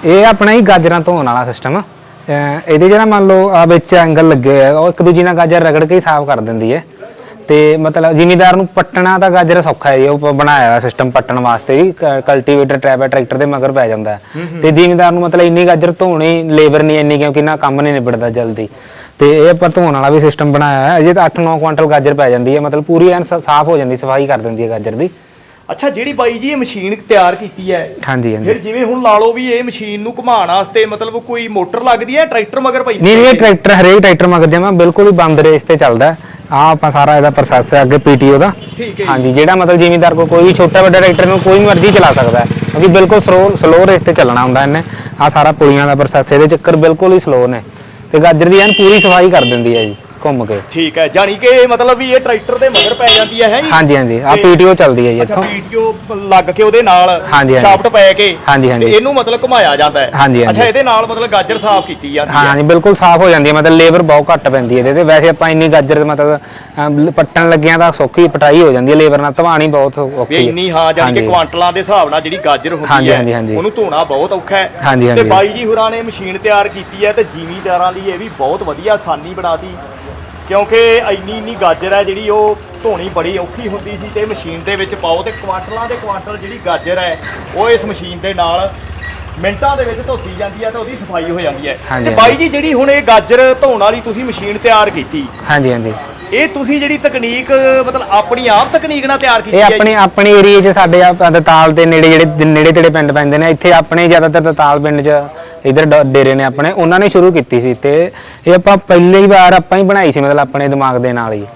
ਇਹ ਆਪਣਾ ਹੀ ਗਾਜਰਾਂ ਧੋਣ ਵਾਲਾ ਸਿਸਟਮ ਇਹਦੇ ਜਿਹੜਾ ਮੰਨ ਲਓ ਆ ਵਿੱਚ ਐਂਗਲ ਲੱਗੇ ਆ ਉਹ ਇੱਕ ਦੂਜੀ ਨਾਲ ਗਾਜਰ ਰਗੜ ਕੇ ਹੀ ਸਾਫ਼ ਕਰ ਦਿੰਦੀ ਹੈ। ਤੇ ਮਤਲਬ ਜ਼ਿਮੀਦਾਰ ਨੂੰ ਪੱਟਣਾ ਤਾਂ ਗਾਜਰ ਸੌਖਾ ਹੈ ਜੀ ਉਹ ਪ- ਬਣਾਇਆ ਹੋਇਆ ਸਿਸਟਮ ਪੱਟਣ ਵਾਸਤੇ ਵੀ ਕਲਟੀਵੇਟਰ ਟਰੈਵਰ ਟਰੈਕਟਰ ਦੇ ਮਗਰ ਪੈ ਜਾਂਦਾ ਹੈ। ਤੇ ਜ਼ਿਮੀਦਾਰ ਨੂੰ ਮਤਲਬ ਇੰਨੀ ਗਾਜਰ ਧੋਣੀ ਲੇਬਰ ਨਹੀਂ ਇੰਨੀ ਕਿਉਂਕਿ ਨਾ ਕੰਮ ਨਹੀਂ ਨਿਬੜਦਾ ਜਲਦੀ। ਤੇ ਇਹ ਧੋਣ ਵਾਲਾ ਵੀ ਸਿਸਟਮ ਬਣਾਇਆ ਹੈ ਅਜੇ ਤਾਂ 8-9 ਕੁਆਂਟਲ ਗਾਜਰ ਪੈ ਜਾਂਦੀ ਹੈ। ਮਤਲਬ ਪੂਰੀ ਐਨ ਸ- ਸਾਫ਼ ਹੋ ਜਾਂਦੀ ਸਫ਼ਾਈ ਕਰ ਦਿੰਦੀ ਹੈ ਗਾਜਰ ਦੀ। ਅੱਛਾ ਜਿਹੜੀ ਬਾਈ ਜੀ ਇਹ ਮਸ਼ੀਨ ਤਿਆਰ ਕੀਤੀ ਹੈ। ਹਾਂਜੀ ਹਾਂਜੀ। ਫਿਰ ਜਿਵੇਂ ਹੁਣ ਲਾ ਲਓ ਵੀ ਇਹ ਮਸ਼ੀਨ ਨੂੰ ਘੁਮਾਉਣ ਵਾਸਤੇ ਮਤਲਬ ਕੋਈ ਮੋਟਰ ਲੱਗਦੀ ਹੈ ਟਰੈਕਟਰ ਮਗਰ ਪਈ ਨਹੀਂ ਨਹੀਂ ਇਹ ਟਰੈਕਟਰ ਹਰੇਕ ਟਰੈਕਟਰ ਮਗਰ ਜਮਾ ਬਿਲਕੁਲ ਹੀ ਬੰਦ ਰੇਸ ਤੇ ਚੱਲਦਾ ਆ ਆਪਾਂ ਸਾਰਾ ਇਹਦਾ ਪ੍ਰੋਸੈਸ ਹੈ ਅੱਗੇ ਪੀਟੀਓ ਦਾ। ਠੀਕ ਹੈ ਜੀ। ਹਾਂਜੀ ਜਿਹੜਾ ਮਤਲਬ ਜ਼ਿਮੀਦਾਰ ਕੋ ਕੋਈ ਵੀ ਛੋਟਾ ਵੱਡਾ ਟਰੈਕਟਰ ਨੂੰ ਕੋਈ ਮਰਜ਼ੀ ਚਲਾ ਸਕਦਾ ਹੈ। ਕਿਉਂਕਿ ਬਿਲਕੁਲ ਸਲੋ ਸਲੋ ਰੇਸ ਤੇ ਚੱਲਣਾ ਹੁੰਦਾ ਇਹਨੇ। ਆ ਸਾਰਾ ਪੁਲੀਆਂ ਦਾ ਪ੍ਰੋਸੈਸ ਇਹਦੇ ਚੱਕਰ ਬਿਲਕੁਲ ਹੀ ਸਲੋ ਨੇ। ਤੇ ਗਾਜਰ ਦੀ ਐਨ ਪੂਰੀ ਸਫ਼ਾਈ ਕਰ ਦਿੰਦੀ ਹੈ ਜੀ। ਘੁੰਮ ਕੇ ਠੀਕ ਹੈ ਜਾਣੀ ਕਿ ਮਤਲਬ ਵੀ ਇਹ ਟਰੈਕਟਰ ਦੇ ਮਗਰ ਪੈ ਜਾਂਦੀ ਹੈ ਹੈ ਜੀ ਹਾਂਜੀ ਹਾਂਜੀ ਆ ਪੀਟੀਓ ਚੱਲਦੀ ਹੈ ਜੀ ਅੱਛਾ ਇੱਥੋਂ ਪੀਟੀਓ ਲੱਗ ਕੇ ਉਹਦੇ ਨਾਲ ਹਾਂਜੀ, ਹਾਂਜੀ। ਸ਼ਾਫਟ ਪੈ ਕੇ ਹਾਂਜੀ, ਹਾਂਜੀ। ਤੇ ਇਹਨੂੰ ਮਤਲਬ ਘੁਮਾਇਆ ਜਾਂਦਾ ਹੈ ਹਾਂਜੀ, ਹਾਂਜੀ। ਅੱਛਾ ਇਹਦੇ ਨਾਲ ਮਤਲਬ ਗਾਜਰ ਸਾਫ਼ ਕੀਤੀ ਜਾਂਦੀ ਹਾਂ ਹਾਂਜੀ ਬਿਲਕੁਲ ਸਾਫ਼ ਹੋ ਜਾਂਦੀ ਹੈ ਮਤਲਬ ਲੇਬਰ ਬਹੁਤ ਘੱਟ ਪੈਂਦੀ ਹੈ ਇਹਦੇ ਤੇ ਵੈਸੇ ਆਪਾਂ ਇੰਨੀ ਗਾਜਰ ਮਤਲਬ ਅਮ, ਲ- ਪੱਟਣ ਲੱਗਿਆਂ ਤਾਂ ਸੌਖੀ ਪਟਾਈ ਹੋ ਜਾਂਦੀ ਹੈ ਲੇਬਰ ਨਾਲ ਧਵਾਣੀ ਬਹੁਤ ਵੀ ਔਖੀ ਹੈ ਇੰਨੀ ਹਾਂ ਜਾਣੀ ਕਿ ਹਾਂਜੀ। ਕੁਆਂਟਲਾਂ ਦੇ ਹਿਸਾਬ ਨਾਲ ਜਿਹੜੀ ਗਾਜਰ ਹਾਂਜੀ, ਹੁੰਦੀ ਹਾਂਜੀ, ਹੈ ਹਾਂਜੀ। ਉਹਨੂੰ ਧੋਣਾ ਬਹੁਤ ਔਖਾ ਹੈ ਹਾਂਜੀ, ਤੇ ਹਾਂਜੀ। ਬਾਈ ਜੀ ਹੁਰਾਂ ਨੇ ਮਸ਼ੀਨ ਤਿਆਰ ਕੀਤੀ ਹੈ ਤੇ ਜ਼ਿਮੀਦਾਰਾਂ ਲਈ ਇਹ ਵੀ ਬਹੁਤ ਵਧੀਆ ਆਸਾਨੀ ਬਣਾਤੀ ਕਿਉਂਕਿ ਇੰਨੀ ਇੰਨੀ ਗਾਜਰ ਹੈ ਜਿਹੜੀ ਉਹ ਧੋਣੀ ਬੜੀ ਔਖੀ ਹੁੰਦੀ ਸੀ ਤੇ ਮਸ਼ੀਨ ਦੇ ਵਿੱਚ ਪਾਓ ਤੇ ਕੁਆਂਟਲਾਂ ਦੇ ਕੁਆਂਟਲ ਜਿਹੜੀ ਗਾਜਰ ਹੈ ਉਹ ਇਸ ਮਸ਼ੀਨ ਦੇ ਨਾਲ ਮਿੰਟਾਂ ਦੇ ਵਿੱਚ ਧੋਤੀ ਜਾਂਦੀ ਹੈ ਤੇ ਉਹਦੀ ਸਫ਼ਾਈ ਹੋ ਜਾਂਦੀ ਹੈ ਹਾਂਜੀ, ਤੇ। ਬਾਈ ਜੀ ਜਿਹੜੀ ਹੁਣ ਇਹ ਗਾਜਰ ਧੋਣ ਵਾਲੀ ਤੁਸੀਂ ਮਸ਼ੀਨ ਤਿਆਰ ਕੀਤੀ ਹਾਂਜੀ ਹਾਂਜੀ ਇਹ ਤੁਸੀਂ ਜਿਹੜੀ ਤਕਨੀਕ ਮਤਲਬ ਆਪਣੀ ਆਪ ਤਕਨੀਕ ਨਾਲ ਤਿਆਰ ਕੀਤੀ ਇਹ ਹੈ? ਆਪਣੇ ਆਪਣੇ ਏਰੀਏ 'ਚ ਸਾਡੇ ਆ ਦਤਾਲ ਦੇ ਨੇੜੇ ਜਿਹੜੇ ਨੇੜੇ ਤੇੜੇ ਪਿੰਡ ਪੈਂਦੇ ਨੇ। ਇੱਥੇ ਆਪਣੇ ਜ਼ਿਆਦਾਤਰ ਦਤਾਲ ਪਿੰਡ 'ਚ ਇਧਰ ਡੇਰੇ ਨੇ ਆਪਣੇ। ਉਹਨਾਂ ਨੇ ਸ਼ੁਰੂ ਕੀਤੀ ਸੀ ਤੇ ਇਹ ਆਪਾਂ ਪਹਿਲੀ ਵਾਰ ਆਪਾਂ ਹੀ ਬਣਾਈ ਸੀ ਮਤਲਬ ਆਪਣੇ ਦਿਮਾਗ ਦੇ ਨਾਲ ਹੀ।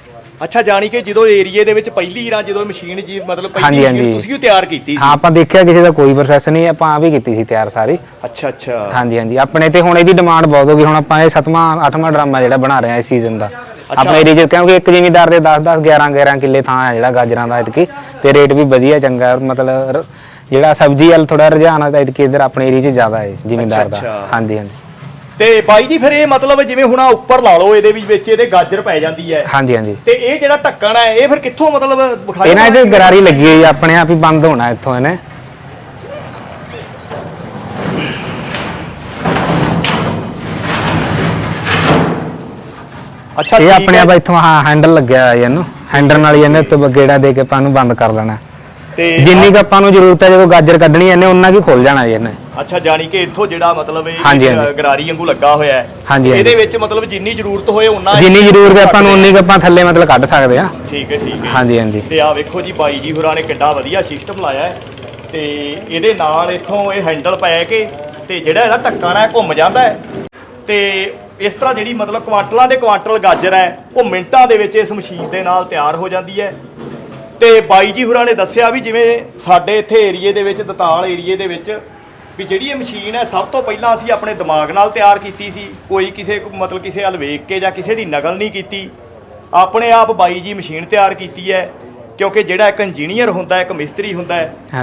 ਅੱਛਾ ਜਾਣੀ ਕਿ ਜਦੋਂ ਏਰੀਏ ਦੇ ਵਿੱਚ ਪਹਿਲੀ ਰਾਂ ਜਦੋਂ ਮਸ਼ੀਨ ਜੀ ਮਤਲਬ ਹਾਂਜੀ, ਪਹਿਲੀ ਹਾਂਜੀ। ਮਸ਼ੀਨ ਤੁਸੀਂ ਉਹ ਤਿਆਰ ਕੀਤੀ ਸੀ? ਹਾਂ ਆਪਾਂ ਦੇਖਿਆ ਕਿਸੇ ਦਾ ਕੋਈ ਪ੍ਰੋਸੈਸ ਨਹੀਂ ਆਪਾਂ ਆਪ ਹੀ ਕੀਤੀ ਸੀ ਤਿਆਰ ਸਾਰੀ। ਅੱਛਾ ਅੱਛਾ। ਹਾਂਜੀ ਹਾਂਜੀ। ਆਪਣੇ ਤੇ ਹੁਣ ਇਹਦੀ ਡਿਮਾਂਡ ਬਹੁਤ ਹੋ ਗਈ। ਹੁਣ ਆਪਾਂ ਇਹ ਸੱਤਵਾਂ ਅੱਠਵਾਂ ਡਰਾਮਾ ਜਿਹੜਾ ਬਣਾ ਰਹੇ ਹਾਂ ਇਸ ਸੀਜ਼ਨ ਦਾ। ਆਪਣੇ ਏਰੀਆ 'ਚ ਕਿਉਂਕਿ ਇੱਕ ਜ਼ਿਮੀਂਦਾਰ ਦੇ 10 10 11 11 ਕਿੱਲੇ ਥਾਂ ਹੈ ਜਿਹੜਾ ਗਾਜਰਾਂ ਦਾ ਇਤਕੀ ਤੇ ਰੇਟ ਵੀ ਵਧੀਆ ਚੰਗਾ ਮਤਲਬ ਰ- ਜਿਹੜਾ ਸਬਜ਼ੀ ਵੱਲ ਥੋੜਾ ਰੁਝਾਨ ਹੈ ਤਾਂ ਇਤਕੀ ਇਧਰ ਆਪਣੇ ਏਰੀਆ 'ਚ ਜ਼ਿਆਦਾ ਹੈ ਜ਼ਿਮੀਂਦਾਰ ਦਾ। ਅੱਛਾ, ਅੱਛਾ। ਹਾਂਜੀ ਹਾਂਜੀ। ਤੇ ਬਾਈ ਜੀ ਫਿਰ ਇਹ ਮਤਲਬ ਜਿਵੇਂ ਹੁਣ ਆ ਉੱਪਰ ਲਾ ਲਓ ਇਹਦੇ ਵੀ ਵਿੱਚ ਇਹਦੇ ਗਾਜਰ ਪੈ ਜਾਂਦੀ ਹੈ। ਹਾਂਜੀ ਹਾਂਜੀ। ਤੇ ਇਹ ਜਿਹੜਾ ਢੱਕਣ ਹੈ ਇਹ ਫਿਰ ਕਿੱਥੋਂ ਮਤਲਬ ਵਿਖਾਈ ਇਹਨਾਂ ਇਹਦੇ ਗਰਾਰੀ ਲੱਗੀ ਹੋਈ ਆਪਣੇ ਆਪ ਹੀ ਬੰਦ ਹੋਣਾ ਇੱਥੋਂ ਇਹਨੇ। ਅੱਛਾ ਇਹ ਠੀਕ ਆਪਣੇ ਹੈ। ਆਪ ਇੱਥੋਂ ਹਾਂ ਹੈਂਡਲ ਲੱਗਿਆ ਹੋਇਆ ਇਹਨੂੰ। ਹੈਂਡਲ ਨਾਲ ਹੀ ਇਹਨੇ ਉੱਤੇ ਗੇੜਾ ਦੇ ਕੇ ਆਪਾਂ ਨੂੰ ਬੰਦ ਕਰ ਲੈਣਾ। ਤੇ ਜਿੰਨੀ ਕੁ ਆਪਾਂ ਨੂੰ ਜ਼ਰੂਰਤ ਹੈ ਜਦੋਂ ਗਾਜਰ ਕੱਢਣੀ ਇਹਨੇ ਉਹਨਾਂ ਕੀ ਖੁੱਲ ਜਾਣਾ ਜੀ ਇਹਨੇ। ਅੱਛਾ ਜਾਨੀ ਕਿ ਇੱਥੋਂ ਜਿਹੜਾ ਮਤਲਬ ਇਹ ਹਾਂਜੀ, ਇੱਕ ਹਾਂਜੀ। ਗਰਾਰੀ ਵਾਂਗੂ ਲੱਗਾ ਹੋਇਆ ਹੈ ਹਾਂਜੀ, ਇਹਦੇ। ਵਿੱਚ ਮਤਲਬ ਜਿੰਨੀ ਜ਼ਰੂਰਤ ਹੋਏ ਉਹਨਾਂ ਜਿੰਨੀ ਜ਼ਰੂਰਤ ਹੈ ਆਪਾਂ ਨੂੰ ਉਨੀ ਕੁ ਆਪਾਂ ਥੱਲੇ ਮਤਲਬ ਕੱਢ ਸਕਦੇ ਆ ਠੀਕ ਹੈ ਠੀਕ ਹੈ। ਹਾਂਜੀ ਹਾਂਜੀ। ਤੇ ਆ ਵੇਖੋ ਜੀ ਬਾਈ ਜੀ ਹੋਰਾਂ ਨੇ ਕਿੱਡਾ ਵਧੀਆ ਸਿਸਟਮ ਲਾਇਆ ਹੈ। ਤੇ ਇਹਦੇ ਨਾਲ ਇੱਥੋਂ ਇਹ ਹੈਂਡਲ ਪੈ ਕੇ ਤੇ ਜਿਹੜਾ ਇਹਦਾ ਢੱਕਣ ਹੈ ਘੁੰਮ ਜਾਂਦਾ ਹੈ। ਤੇ ਇਸ ਤਰ੍ਹਾਂ ਜਿਹੜੀ ਮਤਲਬ ਕੁਆਂਟਲਾਂ ਦੇ ਕੁਆਂਟਲ ਗਾਜਰ ਹੈ ਉਹ ਮਿੰਟਾਂ ਦੇ ਵਿੱਚ ਇਸ ਮਸ਼ੀਨ ਦੇ ਨਾਲ ਤਿਆਰ ਹੋ ਜਾਂਦੀ ਹੈ। ਤੇ ਬਾਈ ਜੀ ਹੋਰਾਂ ਨੇ ਦੱਸਿਆ ਵੀ ਜਿਵੇਂ ਸਾਡੇ ਇੱਥੇ ਏਰੀਏ ਦੇ ਵਿੱਚ ਦਤਾਲ ਏਰੀਏ ਦੇ ਵਿੱਚ ਵੀ ਜਿਹੜੀ ਇਹ ਮਸ਼ੀਨ ਹੈ ਸਭ ਤੋਂ ਪਹਿਲਾਂ ਅਸੀਂ ਆਪਣੇ ਦਿਮਾਗ ਨਾਲ ਤਿਆਰ ਕੀਤੀ ਸੀ। ਕੋਈ ਕਿਸੇ ਮਤਲਬ ਕਿਸੇ ਵੱਲ ਵੇਖ ਕੇ ਜਾਂ ਕਿਸੇ ਦੀ ਨਕਲ ਨਹੀਂ ਕੀਤੀ। ਆਪਣੇ ਆਪ ਬਾਈ ਜੀ ਮਸ਼ੀਨ ਤਿਆਰ ਕੀਤੀ ਹੈ ਕਿਉਂਕਿ ਜਿਹੜਾ ਇੱਕ ਇੰਜੀਨੀਅਰ ਹੁੰਦਾ ਇੱਕ ਮਿਸਤਰੀ ਹੁੰਦਾ।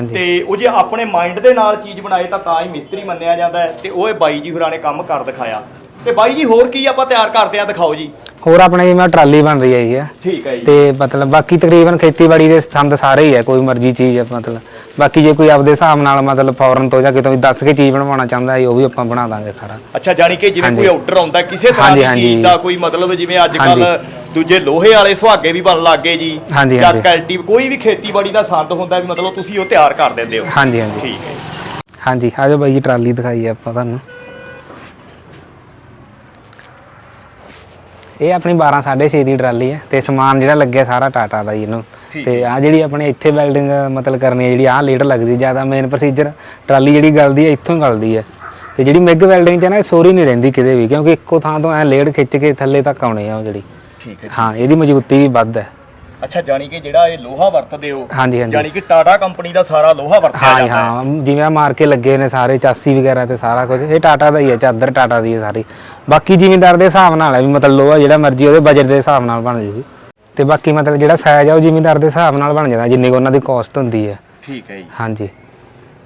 ਤੇ ਉਹ ਜੇ ਆਪਣੇ ਮਾਈਂਡ ਦੇ ਨਾਲ ਚੀਜ਼ ਬਣਾਏ ਤਾਂ ਤਾਂ ਹੀ ਮਿਸਤਰੀ ਮੰਨਿਆ ਜਾਂਦਾ ਤੇ ਉਹ ਇਹ ਬਾਈ ਜੀ ਹੋਰਾਂ ਨੇ ਕੰਮ ਕਰ ਦਿਖਾਇਆ। ਤੇ ਬਾਈ ਜੀ ਹੋਰ ਕੀ ਆਪਾਂ ਤਿਆਰ ਕਰਦੇ ਆ ਦਿਖਾਓ ਜੀ ਹੋਰ ਆਪਣੇ ਜਿਵੇਂ ਟਰਾਲੀ ਬਣ ਰਹੀ ਹੈ ਜੀ ਇਹ। ਠੀਕ ਹੈ ਜੀ ਤੇ ਮਤਲਬ ਬਾਕੀ ਤਕਰੀਬਨ ਖੇਤੀਬਾੜੀ ਦੇ ਸੰਦ ਸਾਰੇ ਹੀ ਹੈ ਕੋਈ ਮਰਜ਼ੀ ਚੀਜ਼ ਹੈ ਮਤਲਬ ਬਾਕੀ ਜੇ ਕੋਈ ਆਪਦੇ ਹਿਸਾਬ ਨਾਲ ਮਤਲਬ ਫੌਰਨ ਤੋਂ ਜਾਂ ਕਿਤੋਂ ਵੀ ਦੱਸ ਕੇ ਚੀਜ਼ ਬਣਵਾਉਣਾ ਚਾਹੁੰਦਾ ਹੈ ਉਹ ਵੀ ਆਪਾਂ ਬਣਾ ਦਾਂਗੇ ਸਾਰਾ ਅੱਛਾ ਜਾਨੀ ਕਿ ਜਿਵੇਂ ਹਾਂਜੀ। ਕੋਈ ਆਰਡਰ ਆਉਂਦਾ ਕਿਸੇ ਤਰ੍ਹਾਂ ਦੀ ਹਾਂਜੀ। ਚੀਜ਼ ਦਾ ਕੋਈ ਮਤਲਬ ਜਿਵੇਂ ਅੱਜ ਕੱਲ। ਦੂਜੇ ਲੋਹੇ ਵਾਲੇ ਸੁਹਾਗੇ ਵੀ ਬਣ ਲੱਗ ਜੀ ਹਾਂਜੀ, ਜਾਂ ਹਾਂਜੀ। ਕੈਲਟੀ ਕੋਈ ਵੀ ਖੇਤੀਬਾੜੀ ਦਾ ਸੰਦ ਹੁੰਦਾ ਵੀ ਮਤਲਬ ਤੁਸੀਂ ਉਹ ਤਿਆਰ ਕਰ ਦਿੰਦੇ ਹੋ ਹਾਂਜੀ ਹਾਂਜੀ ਠੀਕ ਹੈ ਜੀ। ਹਾਂਜੀ ਆਜੋ ਬਾਈ ਜੀ ਟਰਾਲੀ ਦਿਖਾਈ ਹੈ ਆਪਾਂ ਤੁਹਾਨੂੰ ਇਹ ਆਪਣੀ 12 6.5 ਦੀ ਟਰਾਲੀ ਹੈ ਤੇ ਸਮਾਨ ਜਿਹੜਾ ਲੱਗਿਆ ਸਾਰਾ ਟਾਟਾ ਦਾ ਜੀ ਇਹਨੂੰ। ਤੇ ਆ ਜਿਹੜੀ ਆਪਣੇ ਇੱਥੇ ਵੈਲਡਿੰਗ ਮਤਲਬ ਕਰਨੀ ਹੈ ਜਿਹੜੀ ਆਹ ਲੇਟ ਲੱਗਦੀ ਜ਼ਿਆਦਾ ਮੇਨ ਪ੍ਰੋਸੀਜਰ ਟਰਾਲੀ ਜਿਹੜੀ ਗਲਦੀ ਹੈ ਇੱਥੋਂ ਹੀ ਗਲਦੀ ਹੈ। ਤੇ ਜਿਹੜੀ ਮਿਗ ਵੈਲਡਿੰਗ ਚ ਨਾ ਸੋਰੀ ਨਹੀਂ ਰਹਿੰਦੀ ਕਿਤੇ ਵੀ ਕਿਉਂਕਿ ਇੱਕੋ ਥਾਂ ਤੋਂ ਐ ਲੇਟ ਖਿੱਚ ਕੇ ਥੱਲੇ ਤੱਕ ਆਉਣੇ ਆ ਉਹ ਜਿਹੜੀ। ਠੀਕ ਹੈ ਹਾਂ ਇਹਦੀ ਮਜ਼ਬੂਤੀ ਵੀ ਵੱਧ ਹੈ। ਅੱਛਾ ਜਾਨੀ ਕਿ ਜਿਹੜਾ ਇਹ ਲੋਹਾ ਵਰਤਦੇ ਹੋ ਹਾਂਜੀ ਹਾਂਜੀ। ਜਾਨੀ ਕਿ ਟਾਟਾ ਕੰਪਨੀ ਦਾ ਸਾਰਾ ਲੋਹਾ ਵਰਤਿਆ ਹਾਂ ਜਾਂਦਾ ਹੈ। ਹਾਂ ਜਿਵੇਂ ਮਾਰ ਕੇ ਲੱਗੇ ਨੇ ਸਾਰੇ ਚਾਸੀ ਵਗੈਰਾ ਤੇ ਸਾਰਾ ਕੁਝ ਇਹ ਟਾਟਾ ਦਾ ਹੀ ਹੈ ਚਾਦਰ ਟਾਟਾ ਦੀ ਹੈ ਸਾਰੀ। ਬਾਕੀ ਜ਼ਿਮੀਂਦਾਰ ਦੇ ਹਿਸਾਬ ਨਾਲ ਹੈ ਵੀ ਮਤਲਬ ਲੋਹਾ ਜਿਹੜਾ ਮਰਜ਼ੀ ਉਹਦੇ ਬਜਟ ਦੇ ਹਿਸਾਬ ਨਾਲ ਬਣ ਜੇਗੀ ਤੇ ਬਾਕੀ ਮਤਲਬ ਜਿਹੜਾ ਸਾਈਜ਼ ਆ ਉਹ ਜ਼ਿਮੀਂਦਾਰ ਦੇ ਹਿਸਾਬ ਨਾਲ ਬਣ ਜਾਂਦਾ ਜਿੰਨੀ ਕੁ ਉਹਨਾਂ ਦੀ ਕਾਸਟ ਹੁੰਦੀ ਹੈ। ਠੀਕ ਹੈ ਜੀ। ਹਾਂਜੀ।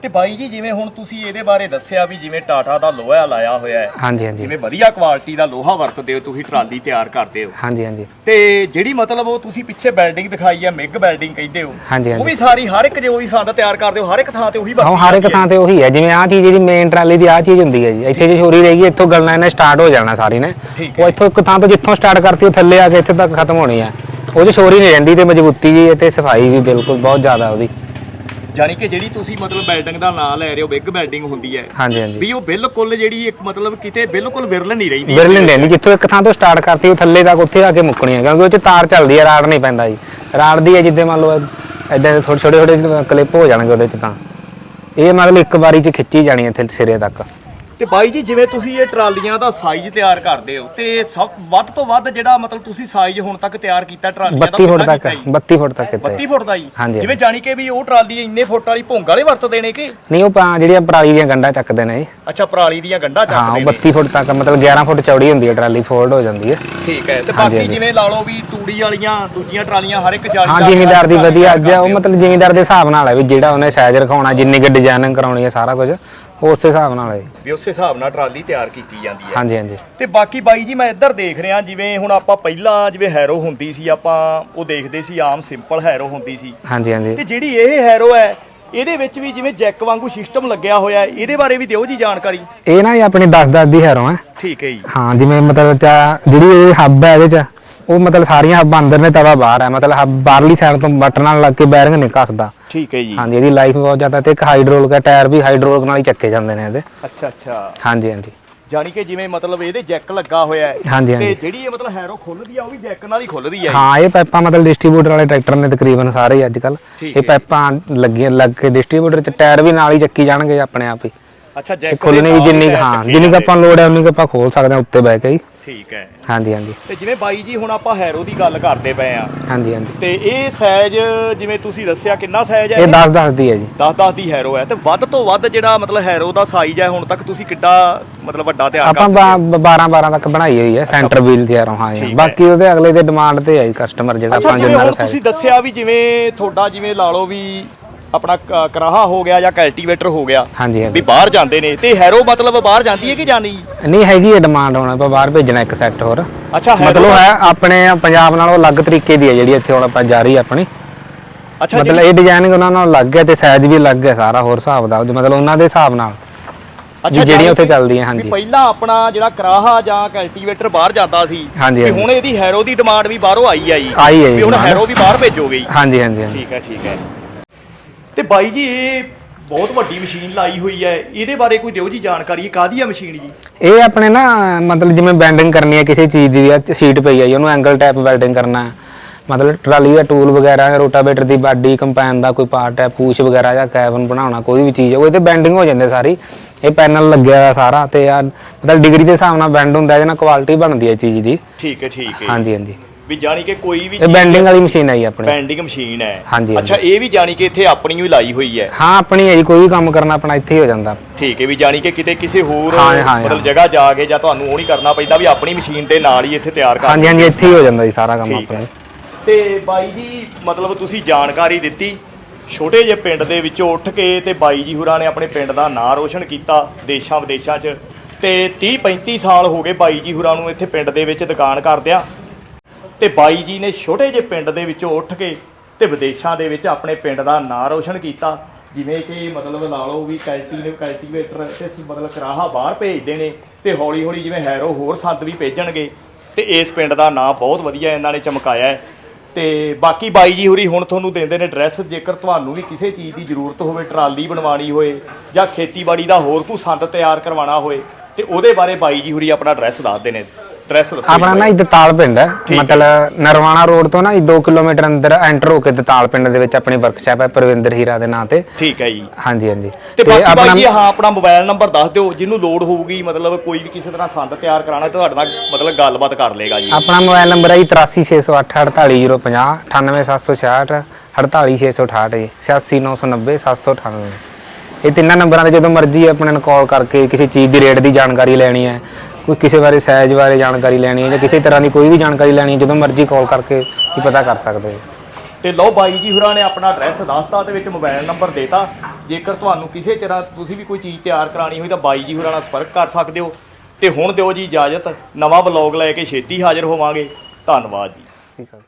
ਤੇ ਬਾਈ ਜੀ ਜਿਵੇਂ ਹੁਣ ਤੁਸੀਂ ਇਹਦੇ ਬਾਰੇ ਦੱਸਿਆ ਵੀ ਜਿਵੇਂ ਟਾਟਾ ਦਾ ਲੋਹਾ ਲਾਇਆ ਹੋਇਆ ਹੈ ਹਾਂਜੀ ਹਾਂਜੀ। ਜਿਵੇਂ ਵਧੀਆ ਕੁਆਲਿਟੀ ਦਾ ਲੋਹਾ ਵਰਤਦੇ ਹੋ ਤੁਸੀਂ ਟਰਾਲੀ ਤਿਆਰ ਕਰਦੇ ਹੋ। ਹਾਂਜੀ ਹਾਂਜੀ। ਤੇ ਜਿਹੜੀ ਮਤਲਬ ਉਹ ਤੁਸੀਂ ਪਿੱਛੇ ਬਿਲਡਿੰਗ ਦਿਖਾਈ ਹੈ ਮਿਗ ਬਿਲਡਿੰਗ ਕਹਿੰਦੇ ਹੋ ਹਾਂਜੀ ਉਹ ਹਾਂਜੀ ਵੀ ਸਾਰੀ ਹਰ ਇੱਕ ਜੇ ਉਹੀ ਸੰਦ ਤਿਆਰ ਕਰਦੇ ਹੋ ਹਰ ਇੱਕ ਥਾਂ ਤੇ ਉਹੀ ਹਾਂ ਹਰ ਇੱਕ। ਥਾਂ ਤੇ ਉਹੀ ਹੈ। ਜਿਵੇਂ ਆਹ ਚੀਜ਼ ਜਿਹੜੀ ਮੇਨ ਟਰਾਲੀ ਦੀ ਆਹ ਚੀਜ਼ ਹੁੰਦੀ ਹੈ ਜੀ ਇੱਥੇ ਜੇ ਛੋਰੀ ਰਹੇਗੀ ਇੱਥੋਂ ਗਲਣਾ ਇਹਨੇ ਸਟਾਰਟ ਹੋ ਜਾਣਾ ਸਾਰੀ ਨੇ। ਠੀਕ ਉਹ ਇੱਥੋਂ ਇੱਕ ਥਾਂ ਤੋਂ ਜਿੱਥੋਂ ਸਟਾਰਟ ਕਰਤੀ ਉਹ ਥੱਲੇ ਆ ਕੇ ਇੱਥੇ ਤੱਕ ਖਤਮ ਹੋਣੀ ਹੈ। ਉਹ 'ਚ ਛੋਰੀ ਨਹੀਂ ਰਹਿੰਦੀ ਤੇ ਮਜ਼ਬੂਤੀ ਵੀ ਤੇ ਸਫ਼ਾਈ ਵੀ ਬਿਲਕੁਲ ਬਹੁਤ ਜ਼ਿਆਦਾ ਉਹਦੀ। ਜਾਣੀ ਕਿ ਜਿਹੜੀ ਤੁਸੀਂ ਮਤਲਬ ਬਿਲਡਿੰਗ ਦਾ ਨਾਂ ਲੈ ਰਹੇ ਹੋ ਬਿਗ ਬਿਲਡਿੰਗ ਹੁੰਦੀ ਹੈ। ਹਾਂਜੀ ਹਾਂਜੀ। ਵੀ ਉਹ ਬਿਲਕੁਲ ਜਿਹੜੀ ਇੱਕ ਮਤਲਬ ਕਿਤੇ ਬਿਲਕੁਲ ਵਿਰਲ ਨਹੀਂ ਰਹਿੰਦੀ। ਵਿਰਲਿੰਗ ਨਹੀਂ ਜਿੱਥੋਂ ਇੱਕ ਥਾਂ ਤੋਂ ਸਟਾਰਟ ਕਰਤੀ ਉਹ ਥੱਲੇ ਤੱਕ ਉੱਥੇ ਆ ਕੇ ਮੁੱਕਣੀ ਹੈ ਕਿਉਂਕਿ ਉਹ 'ਚ ਤਾਰ ਚੱਲਦੀ ਹੈ ਰਾੜ ਨਹੀਂ ਪੈਂਦਾ ਜੀ। ਰਾੜ ਦੀ ਹੈ ਜਿੱਦੇ ਮੰਨ ਲਓ ਇਦਾਂ ਦੇ ਛੋਟੇ ਛੋਟੇ ਛੋਟੇ ਕਲਿੱਪ ਹੋ ਜਾਣਗੇ ਉਹਦੇ 'ਚ ਤਾਂ। ਇਹ ਮਤਲਬ ਇੱਕ ਵਾਰੀ 'ਚ ਖਿੱਚੀ ਜਾਣੀ ਹੈ ਇੱਥੇ ਸਿਰੇ ਤੱਕ। ਤੇ ਬਾਈ ਜੀ ਜਿਵੇਂ ਤੁਸੀਂ ਇਹ ਟਰਾਲੀਆਂ ਦਾ ਸਾਈਜ਼ ਤਿਆਰ ਕਰਦੇ ਹੋ ਤੇ ਸਭ ਵੱਧ ਤੋਂ ਵੱਧ ਜਿਹੜਾ ਮਤਲਬ ਤੁਸੀਂ ਸਾਈਜ਼ ਹੁਣ ਤੱਕ ਤਿਆਰ ਕੀਤਾ ਟਰਾਲੀਆਂ ਦਾ 32 ਫੁੱਟ ਕਿੰਨਾ ਤੱਕ ਕੀਤਾ ਜੀ? 32 ਫੁੱਟ ਤੱਕ ਕੀਤਾ 32 ਜੀ। ਫੁੱਟ ਦਾ ਜੀ ਹਾਂਜੀ, ਜਿਵੇਂ ਜਾਣੀ ਕਿ ਵੀ ਉਹ ਟਰਾਲੀ ਇੰਨੇ ਫੁੱਟ ਵਾਲੀ ਭੋਂਗ ਵਾਲੇ ਵਰਤਦੇ ਨੇ ਕਿ ਨਹੀਂ ਉਹ ਪਾ- ਜਿਹੜੀਆਂ ਪਰਾਲੀ ਦੀਆਂ ਗੰਢਾਂ ਚੱਕਦੇ ਨੇ ਜੀ ਅੱਛਾ ਪਰਾਲੀ ਦੀਆਂ ਗੰਢਾਂ ਹਾਂ ਉਹ ਚੱਕਦੇ ਨੇ 32 ਫੁੱਟ ਤੱਕ ਮਤਲਬ 11 ਫੁੱਟ ਚੌੜੀ ਹੁੰਦੀ ਹੈ ਟਰਾਲੀ ਫੋਲਡ ਹੋ ਜਾਂਦੀ ਹੈ ਠੀਕ ਹੈ ਤੇ ਬਾਕੀ ਹਾਂਜੀ। ਜਿਵੇਂ ਲਾ ਲਓ ਵੀ ਤੂੜੀ ਵਾਲੀਆਂ ਦੂਜੀਆਂ ਟਰਾਲੀਆਂ ਹਰ ਇੱਕ ਜਾਲੀ ਹਾਂ ਜ਼ਿਮੀਦਾਰ ਦੀ ਟਰਾਲੀ ਵਧੀਆ ਤਿਆਰ ਉਹ ਕਰਦੇ ਹੋ। ਮਤਲਬ ਜ਼ਿਮੀਦਾਰ ਦੇ ਹਿਸਾਬ ਨਾਲ ਹੈ ਵੀ ਜਿਹੜਾ ਉਹਨੇ ਸਾਈਜ਼ ਰਖਾਉਣਾ ਜਿੰਨੀ ਕੁ ਡਿਜ਼ਾਈਨਿੰਗ ਕਰਾਉਣੀ ਹੈ ਸਾਰਾ ਕੁਝ ਉਸ ਹਿਸਾਬ ਨਾਲ ਹੈ। ਵੀ ਉਸ ਹਿਸਾਬ ਨਾਲ ਟਰਾਲੀ ਤਿਆਰ ਕੀਤੀ ਜਾਂਦੀ ਹੈ। ਹਾਂਜੀ ਹਾਂਜੀ। ਤੇ ਬਾਕੀ ਬਾਈ ਜੀ ਮੈਂ ਇੱਧਰ ਦੇਖ ਰਿਹਾ ਜਿਵੇਂ ਹੁਣ ਆਪਾਂ ਪਹਿਲਾਂ ਜਿਵੇਂ ਹੈਰੋ ਹੁੰਦੀ ਸੀ ਆਪਾਂ ਉਹ ਦੇਖਦੇ ਸੀ ਆਮ ਸਿੰਪਲ ਹੈਰੋ ਹੁੰਦੀ ਸੀ। ਹਾਂਜੀ ਹਾਂਜੀ। ਤੇ ਜਿਹੜੀ ਇਹ ਹੈਰੋ ਹੈ ਇਹਦੇ ਵਿੱਚ ਵੀ ਜਿਵੇਂ ਜੈਕ ਵਾਂਗੂ ਸਿਸਟਮ ਲੱਗਿਆ ਹੋਇਆ ਹੈ ਇਹਦੇ ਬਾਰੇ ਵੀ ਦਿਓ ਜੀ ਜਾਣਕਾਰੀ। ਇਹ ਨਾ ਜੀ ਆਪਣੀ 10 10 ਦੀ ਹੈਰੋ ਹੈ। ਠੀਕ ਹੈ ਜੀ। ਹਾਂ ਜਿਵੇਂ ਮਤਲਬ ਚਾ ਜਿਹੜੀ ਇਹ ਹੱਬ ਹੈ ਇਹਦੇ ਚ ਉਹ ਮਤਲਬ ਸਾਰੀਆਂ ਹੱਬਾਂ ਅੰਦਰ ਨੇ ਤਵਾ ਬਾਹਰ ਹੈ। ਮਤਲਬ ਹੱਬ ਬਾਹਰਲੀ ਸਾਈਡ ਤੋਂ ਬਟਨ ਨਾਲ ਲੱਗ ਕੇ ਬੈਰਿੰਗ ਨਹੀਂ ਕੱਸਦਾ ਠੀਕ ਹੈ ਜੀ। ਹਾਂਜੀ ਇਹਦੀ ਲਾਈਫ ਬਹੁਤ ਜ਼ਿਆਦਾ ਤੇ ਇੱਕ ਹਾਈਡ੍ਰੋਲਿਕ ਟਾਇਰ ਵੀ ਹਾਈਡ੍ਰੋਲਿਕ ਨਾਲ ਹੀ ਚੱਕੇ ਜਾਂਦੇ ਨੇ ਇਹਦੇ। ਅੱਛਾ ਅੱਛਾ। ਹਾਂਜੀ ਹਾਂਜੀ। ਜਾਣੀ ਕਿ ਜਿਵੇਂ ਮਤਲਬ ਇਹਦੇ ਜੈਕ ਲੱਗਾ ਹੋਇਆ ਹੈ ਹਾਂਜੀ ਤੇ ਹਾਂਜੀ। ਜਿਹੜੀ ਇਹ ਮਤਲਬ ਹੈਰੋ ਖੁੱਲਦੀ ਆ ਉਹ ਵੀ ਜੈਕ ਨਾਲ ਹੀ ਖੁੱਲਦੀ ਹੈ ਹਾਂ ਇਹ ਪਾਈਪਾਂ ਮਤਲਬ ਡਿਸਟ੍ਰੀਬਿਊਟਰ ਵਾਲੇ ਟਰੈਕਟਰ ਨੇ ਤਕਰੀਬਨ ਸਾਰੇ ਹੀ ਅੱਜ ਕੱਲ ਠੀਕ ਇਹ ਹੈ। ਪਾਈਪਾਂ ਲੱਗੀਆਂ ਲੱਗ ਕੇ ਡਿਸਟ੍ਰੀਬਿਊਟਰ ਚ ਟਾਇਰ ਵੀ ਨਾਲ ਹੀ ਚੱਕੀ ਜਾਣਗੇ ਆਪਣੇ ਆਪ ਹੀ। ਅੱਛਾ ਤੇ ਜੈਕ ਖੋਲਣੇ ਵੀ ਜਿੰਨੀ ਕੁ- ਹਾਂ ਜਿੰਨੀ ਕੁ ਆਪਾਂ ਲੋੜ ਹੈ ਉਨੀ ਕੁ ਆਪਾਂ ਖੋਲ ਸਕਦੇ ਹਾਂ ਉੱਤੇ ਬਹਿ ਕੇ ਹੀ। ਠੀਕ ਹੈ। ਹਾਂਜੀ ਹਾਂਜੀ। ਤੇ ਜਿਵੇਂ ਬਾਈ ਜੀ ਹੁਣ ਆਪਾਂ ਹੈਰੋ ਦੀ ਗੱਲ ਕਰਦੇ ਪਏ ਆ। ਹਾਂਜੀ ਹਾਂਜੀ। ਤੇ ਇਹ ਸਾਈਜ਼ ਜਿਵੇਂ ਤੁਸੀਂ ਦੱਸਿਆ ਕਿੰਨਾ ਸਾਈਜ਼ ਹੈ ਇਹ 10 10 ਦੀ ਹੈ ਜੀ। 10 10 ਦੀ ਹੈਰੋ ਹੈ। ਤੇ ਵੱਧ ਤੋਂ ਵੱਧ ਜਿਹੜਾ ਮਤਲਬ ਹੈਰੋ ਦਾ ਸਾਈਜ਼ ਹੈ ਹੁਣ ਤੱਕ ਤੁਸੀਂ ਕਿੱਡਾ ਮਤਲਬ ਵੱਡਾ ਤਿਆਰ ਆਪਾਂ ਕਰ ਸਕਦੇ 12 12 ਤੱਕ ਬਣਾਈ ਹੋਈ ਹੈ ਸੈਂਟਰ ਵੀਲ ਦੀ ਯਾਰੋਂ ਹਾਂ ਜੀ। ਬਾਕੀ ਉਹਦੇ ਅਗਲੇ ਦੇ ਡਿਮਾਂਡ ਤੇ ਹੈ ਕਸਟਮਰ ਜਿਹੜਾ ਆਪਾਂ ਜਿੰਨਾ ਦਾ ਤੁਸੀਂ ਸਾਈਜ਼ ਦੱਸਿਆ ਵੀ ਜਿਵੇਂ ਤੁਹਾਡਾ ਜਿਵੇਂ ਲਾ ਲਓ ਵੀ ਆਪਣਾ ਕ- ਕਰਾਹਾ ਹੋ ਗਿਆ ਜਾਂ ਕਲਟੀਵੇਟਰ ਹੋ ਗਿਆ ਹਾਂਜੀ ਵੀ ਹਾਂਜੀ ਬਾਹਰ ਜਾਂਦੇ ਨੇ। ਤੇ ਹੈਰੋ ਮਤਲਬ ਬਾਹਰ ਜਾਂਦੀ ਹੈ ਕਿ ਜਾਣੀ ਨਹੀਂ? ਹੈਗੀ ਹੈ ਡਿਮਾਂਡ ਹੁਣ ਆਪਾਂ ਬਾਹਰ ਭੇਜਣਾ ਇੱਕ ਸੈੱਟ ਹੋਰ। ਅੱਛਾ ਹੈਰੋ ਮਤਲਬ ਹੈ ਆਪਣੇ ਪੰਜਾਬ ਨਾਲੋਂ ਅਲੱਗ ਤਰੀਕੇ ਦੀ ਹੈ ਜਿਹੜੀ ਇੱਥੇ ਹੁਣ ਆਪਾਂ ਜਾ ਰਹੀ ਆਪਣੀ। ਅੱਛਾ ਮਤਲਬ ਇਹ ਡਿਜ਼ਾਈਨਿੰਗ ਉਹਨਾਂ ਨਾਲ ਅਲੱਗ ਹੈ ਤੇ ਸਾਈਜ਼ ਵੀ ਅਲੱਗ ਹੈ ਸਾਰਾ ਹੋਰ ਹਿਸਾਬ ਦਾ। ਮਤਲਬ ਉਹਨਾਂ ਦੇ ਹਿਸਾਬ ਨਾਲ ਅੱਛਾ ਵੀ ਜਿਹੜੀਆਂ ਉੱਥੇ ਚੱਲਦੀਆਂ ਵੀ ਹਾਂਜੀ ਪਹਿਲਾਂ ਆਪਣਾ ਜਿਹੜਾ ਕਰਾਹਾ ਜਾਂ ਕਲਟੀਵੇਟਰ ਬਾਹਰ ਜਾਂਦਾ ਸੀ ਹਾਂਜੀ, ਵੀ ਹਾਂਜੀ। ਹੁਣ ਇਹਦੀ ਹੈਰੋ ਦੀ ਡਿਮਾਂਡ ਵੀ ਬਾਹਰੋਂ ਆਈ ਆ ਜੀ। ਆਈ ਹੈ ਜੀ ਵੀ ਹੁਣ demand। ਹੈਰੋ ਵੀ ਬਾਹਰ ਭੇਜੋਗੇ ਜੀ। ਹਾਂਜੀ ਹਾਂਜੀ ਹਾਂਜੀ। ਠੀਕ ਹੈ ਠੀਕ ਹੈ। ਤੇ ਬਾਈ ਜੀ ਇਹ ਬਹੁਤ ਵੱਡੀ ਮਸ਼ੀਨ ਲਾਈ ਹੋਈ ਹੈ। ਇਹਦੇ ਬਾਰੇ ਕੋਈ ਦਿਓ ਜੀ ਜਾਣਕਾਰੀ ਇਹ ਕਾਦੀ ਆ ਮਸ਼ੀਨ ਜੀ? ਇਹ ਆਪਣੇ ਨਾ ਮਤਲਬ ਜਿਵੇਂ ਬੈਂਡਿੰਗ ਕਰਨੀ ਹੈ ਕਿਸੇ ਚੀਜ਼ ਦੀ ਵੀ ਸੀਟ ਪਈ ਹੈ ਜੀ, ਉਹਨੂੰ ਐਂਗਲ ਟੈਪ ਵੈਲਡਿੰਗ ਕਰਨਾ ਹੈ। ਮਤਲਬ ਟਰਾਲੀ ਦਾ ਟੂਲ ਵਗੈਰਾ ਰੋਟਾਵੇਟਰ ਦੀ ਬਾਡੀ ਕੰਪੈਨ ਦਾ ਕੋਈ ਪਾਰਟ ਹੈ ਪੂਛ ਵਗੈਰਾ ਜਾਂ ਕੈਬਨ ਬਣਾਉਣਾ ਕੋਈ ਵੀ ਚੀਜ਼ ਹੈ ਉਹ ਤੇ ਬੈਂਡਿੰਗ ਹੋ ਜਾਂਦੇ ਸਾਰੀ। ਇਹ ਪੈਨਲ ਲੱਗਿਆ ਹੋਇਆ ਸਾਰਾ ਤੇ ਆ ਮਤਲਬ ਡਿਗਰੀ ਦੇ ਹਿਸਾਬ ਨਾਲ ਬੈਂਡ ਹੁੰਦਾ ਇਹਦੇ ਨਾਲ ਕੁਆਲਿਟੀ ਬਣਦੀ ਹੈ ਚੀਜ਼ ਦੀ। ਠੀਕ ਹੈ ਠੀਕ ਹੈ। ਹਾਂਜੀ ਹਾਂਜੀ। ਵੀ ਜਾਣੀ ਕਿ ਕੋਈ ਵੀ ਇਹ ਬੈਂਡਿੰਗ ਵਾਲੀ ਮਸ਼ੀਨ ਜੀ ਆਪਣੀ। ਬੈਂਡਿੰਗ ਮਸ਼ੀਨ ਹੈ। ਹਾਂਜੀ, ਅੱਛਾ ਇਹ ਵੀ ਜਾਣੀ ਕਿ ਇੱਥੇ ਆਪਣੀ ਹੀ ਲਾਈ ਹੋਈ ਹੈ। ਹਾਂ ਆਪਣੀ ਹੈ ਜੀ ਕੋਈ ਵੀ ਕੰਮ ਕਰਨਾ ਆਪਣਾ ਇੱਥੇ ਹੀ ਹੋ ਜਾਂਦਾ। ਠੀਕ ਹੈ ਵੀ ਜਾਣੀ ਕਿ ਕਿਤੇ ਕਿਸੇ ਹੋਰ ਹਾਂ, ਹਾਂ, ਮਤਲਬ। ਜਗ੍ਹਾ ਜਾ ਕੇ ਜਾਂ ਤੁਹਾਨੂੰ ਉਹ ਨਹੀਂ ਕਰਨਾ ਪੈਂਦਾ ਵੀ ਆਪਣੀ ਮਸ਼ੀਨ ਦੇ ਨਾਲ ਹੀ ਇੱਥੇ ਤਿਆਰ ਕਰ ਹਾਂਜੀ ਹਾਂਜੀ ਇੱਥੇ ਹੀ ਹੋ। ਜਾਂਦਾ ਜੀ ਸਾਰਾ ਕੰਮ ਠੀਕ ਹੈ। ਆਪਣਾ ਤੇ ਬਾਈ ਜੀ ਮਤਲਬ ਤੁਸੀਂ ਜਾਣਕਾਰੀ ਦਿੱਤੀ ਛੋਟੇ ਜਿਹੇ ਪਿੰਡ ਦੇ ਵਿੱਚੋਂ ਉੱਠ ਕੇ ਤੇ ਬਾਈ ਜੀ ਹੁਰਾਂ ਨੇ ਆਪਣੇ ਪਿੰਡ ਦਾ ਨਾਂ ਰੋਸ਼ਨ ਕੀਤਾ ਦੇਸ਼ਾਂ ਵਿਦੇਸ਼ਾਂ 'ਚ। ਤੇ 30 35 ਸਾਲ ਹੋ ਗਏ ਬਾਈ ਜੀ ਹੁਰਾਂ ਨੂੰ ਇੱਥੇ ਪਿੰਡ ਦੇ ਵਿੱਚ ਦੁਕਾਨ ਕਰਦਿਆਂ। ਤੇ ਬਾਈ ਜੀ ਨੇ ਛੋਟੇ ਜਿਹੇ ਪਿੰਡ ਦੇ ਵਿੱਚੋਂ ਉੱਠ ਕੇ ਤੇ ਵਿਦੇਸ਼ਾਂ ਦੇ ਵਿੱਚ ਆਪਣੇ ਪਿੰਡ ਦਾ ਨਾਂ ਰੋਸ਼ਨ ਕੀਤਾ। ਜਿਵੇਂ ਕਿ ਮਤਲਬ ਲਾ ਲਓ ਵੀ ਕਲਟੀ ਕਲਟੀਵੇਟਰ ਤੇ ਅਸੀਂ ਮਤਲਬ ਕਰਾਹਾ ਬਾਹਰ ਭੇਜਦੇ ਨੇ ਤੇ ਹੌਲੀ ਹੌਲੀ ਜਿਵੇਂ ਹੈਰੋ ਹੋਰ ਸੰਦ ਵੀ ਭੇਜਣਗੇ। ਤੇ ਇਸ ਪਿੰਡ ਦਾ ਨਾਂ ਬਹੁਤ ਵਧੀਆ ਇਹਨਾਂ ਨੇ ਚਮਕਾਇਆ ਹੈ। ਤੇ ਬਾਕੀ ਬਾਈ ਜੀ ਹੁਰੀ ਹੁਣ ਤੁਹਾਨੂੰ ਦਿੰਦੇ ਨੇ ਡਰੈਸ ਜੇਕਰ ਤੁਹਾਨੂੰ ਵੀ ਕਿਸੇ ਚੀਜ਼ ਦੀ ਜ਼ਰੂਰਤ ਹੋਵੇ, ਟਰਾਲੀ ਬਣਵਾਣੀ ਹੋਏ ਜਾਂ ਖੇਤੀਬਾੜੀ ਦਾ ਹੋਰ ਕੋਈ ਸੰਦ ਤਿਆਰ ਕਰਵਾਉਣਾ ਹੋਏ, ਤੇ ਉਹਦੇ ਬਾਰੇ ਬਾਈ ਜੀ ਹੁਰੀ ਆਪਣਾ ਐਡਰੈਸ ਦੱਸਦੇ ਨੇ ਐਡਰੈਸ ਦੱਸੋ ਆਪਣਾ ਨਾ ਇਹ ਦਤਾਲ ਪਿੰਡ ਹੈ। ਮਤਲਬ ਨਰਵਾਣਾ ਰੋਡ ਤੋਂ ਨਾ 2 ਕਿਲੋਮੀਟਰ ਅੰਦਰ ਐਂਟਰ ਹੋ ਕੇ ਦਤਾਲ ਪਿੰਡ ਦੇ ਵਿੱਚ ਆਪਣੀ ਵਰਕਸ਼ਾਪ ਹੈ ਪ੍ਰਵਿੰਦਰ ਹੀਰਾ ਦੇ ਨਾਂ ਤੇ। ਠੀਕ ਹੈ ਜੀ। ਹਾਂਜੀ ਹਾਂਜੀ। ਤੇ ਬਾਕੀ ਬਾਈ ਜੀ ਹਾਂ ਆਪਣਾ ਮੋਬਾਈਲ ਨੰਬਰ ਦੱਸ ਦਿਓ ਜਿਹਨੂੰ ਲੋਡ ਹੋਊਗੀ ਮਤਲਬ ਕੋਈ ਵੀ ਕਿਸੇ ਤਰ੍ਹਾਂ ਸੰਦ ਤਿਆਰ ਕਰਾਉਣਾ ਤੇ ਤੁਹਾਡੇ ਨਾਲ ਮਤਲਬ ਗੱਲਬਾਤ ਕਰ ਲੇਗਾ ਜੀ। ਆਪਣਾ ਮੋਬਾਈਲ ਨੰਬਰ ਹੈ ਜੀ 83608 48050 98766 48668 ਜੀ 86990 798 ਇਹ ਤਿੰਨਾਂ ਨੰਬਰਾਂ ਤੇ ਜਦੋਂ ਮਰਜ਼ੀ ਆਪਣੇ ਨੂੰ ਕਾਲ ਕਰਕੇ ਕਿਸੇ ਚੀਜ਼ ਦੀ ਰੇਟ ਦੀ ਜਾਣਕਾਰੀ ਲੈਣੀ ਹੈ ਕੋਈ ਕਿਸੇ ਬਾਰੇ ਸਾਈਜ਼ ਬਾਰੇ ਜਾਣਕਾਰੀ ਲੈਣੀ ਹੈ ਜਾਂ ਕਿਸੇ ਤਰ੍ਹਾਂ ਦੀ ਕੋਈ ਵੀ ਜਾਣਕਾਰੀ ਲੈਣੀ ਹੈ ਜਦੋਂ ਮਰਜ਼ੀ ਕਾਲ ਕਰਕੇ ਹੀ ਪਤਾ ਕਰ ਸਕਦੇ ਹੋ। ਤੇ ਲਓ ਬਾਈ ਜੀ ਹੁਰਾਂ ਨੇ ਆਪਣਾ ਐਡਰੈਸ ਦੱਸਤਾ ਤੇ ਵਿੱਚ ਮੋਬਾਈਲ ਨੰਬਰ ਦੇਤਾ। ਜੇਕਰ ਤੁਹਾਨੂੰ ਕਿਸੇ ਤਰ੍ਹਾਂ ਤੁਸੀਂ ਵੀ ਕੋਈ ਚੀਜ਼ ਤਿਆਰ ਕਰਾਣੀ ਹੋਈ ਤਾਂ ਬਾਈ ਜੀ ਹੁਰਾਂ ਨਾਲ ਸੰਪਰਕ ਕਰ ਸਕਦੇ ਹੋ। ਤੇ ਹੁਣ ਦਿਓ ਜੀ ਇਜਾਜ਼ਤ ਨਵਾਂ ਬਲੌਗ ਲੈ ਕੇ ਛੇਤੀ ਹਾਜ਼ਰ ਹੋਵਾਂਗੇ। ਧੰਨਵਾਦ ਜੀ। ਠੀਕ ਹੈ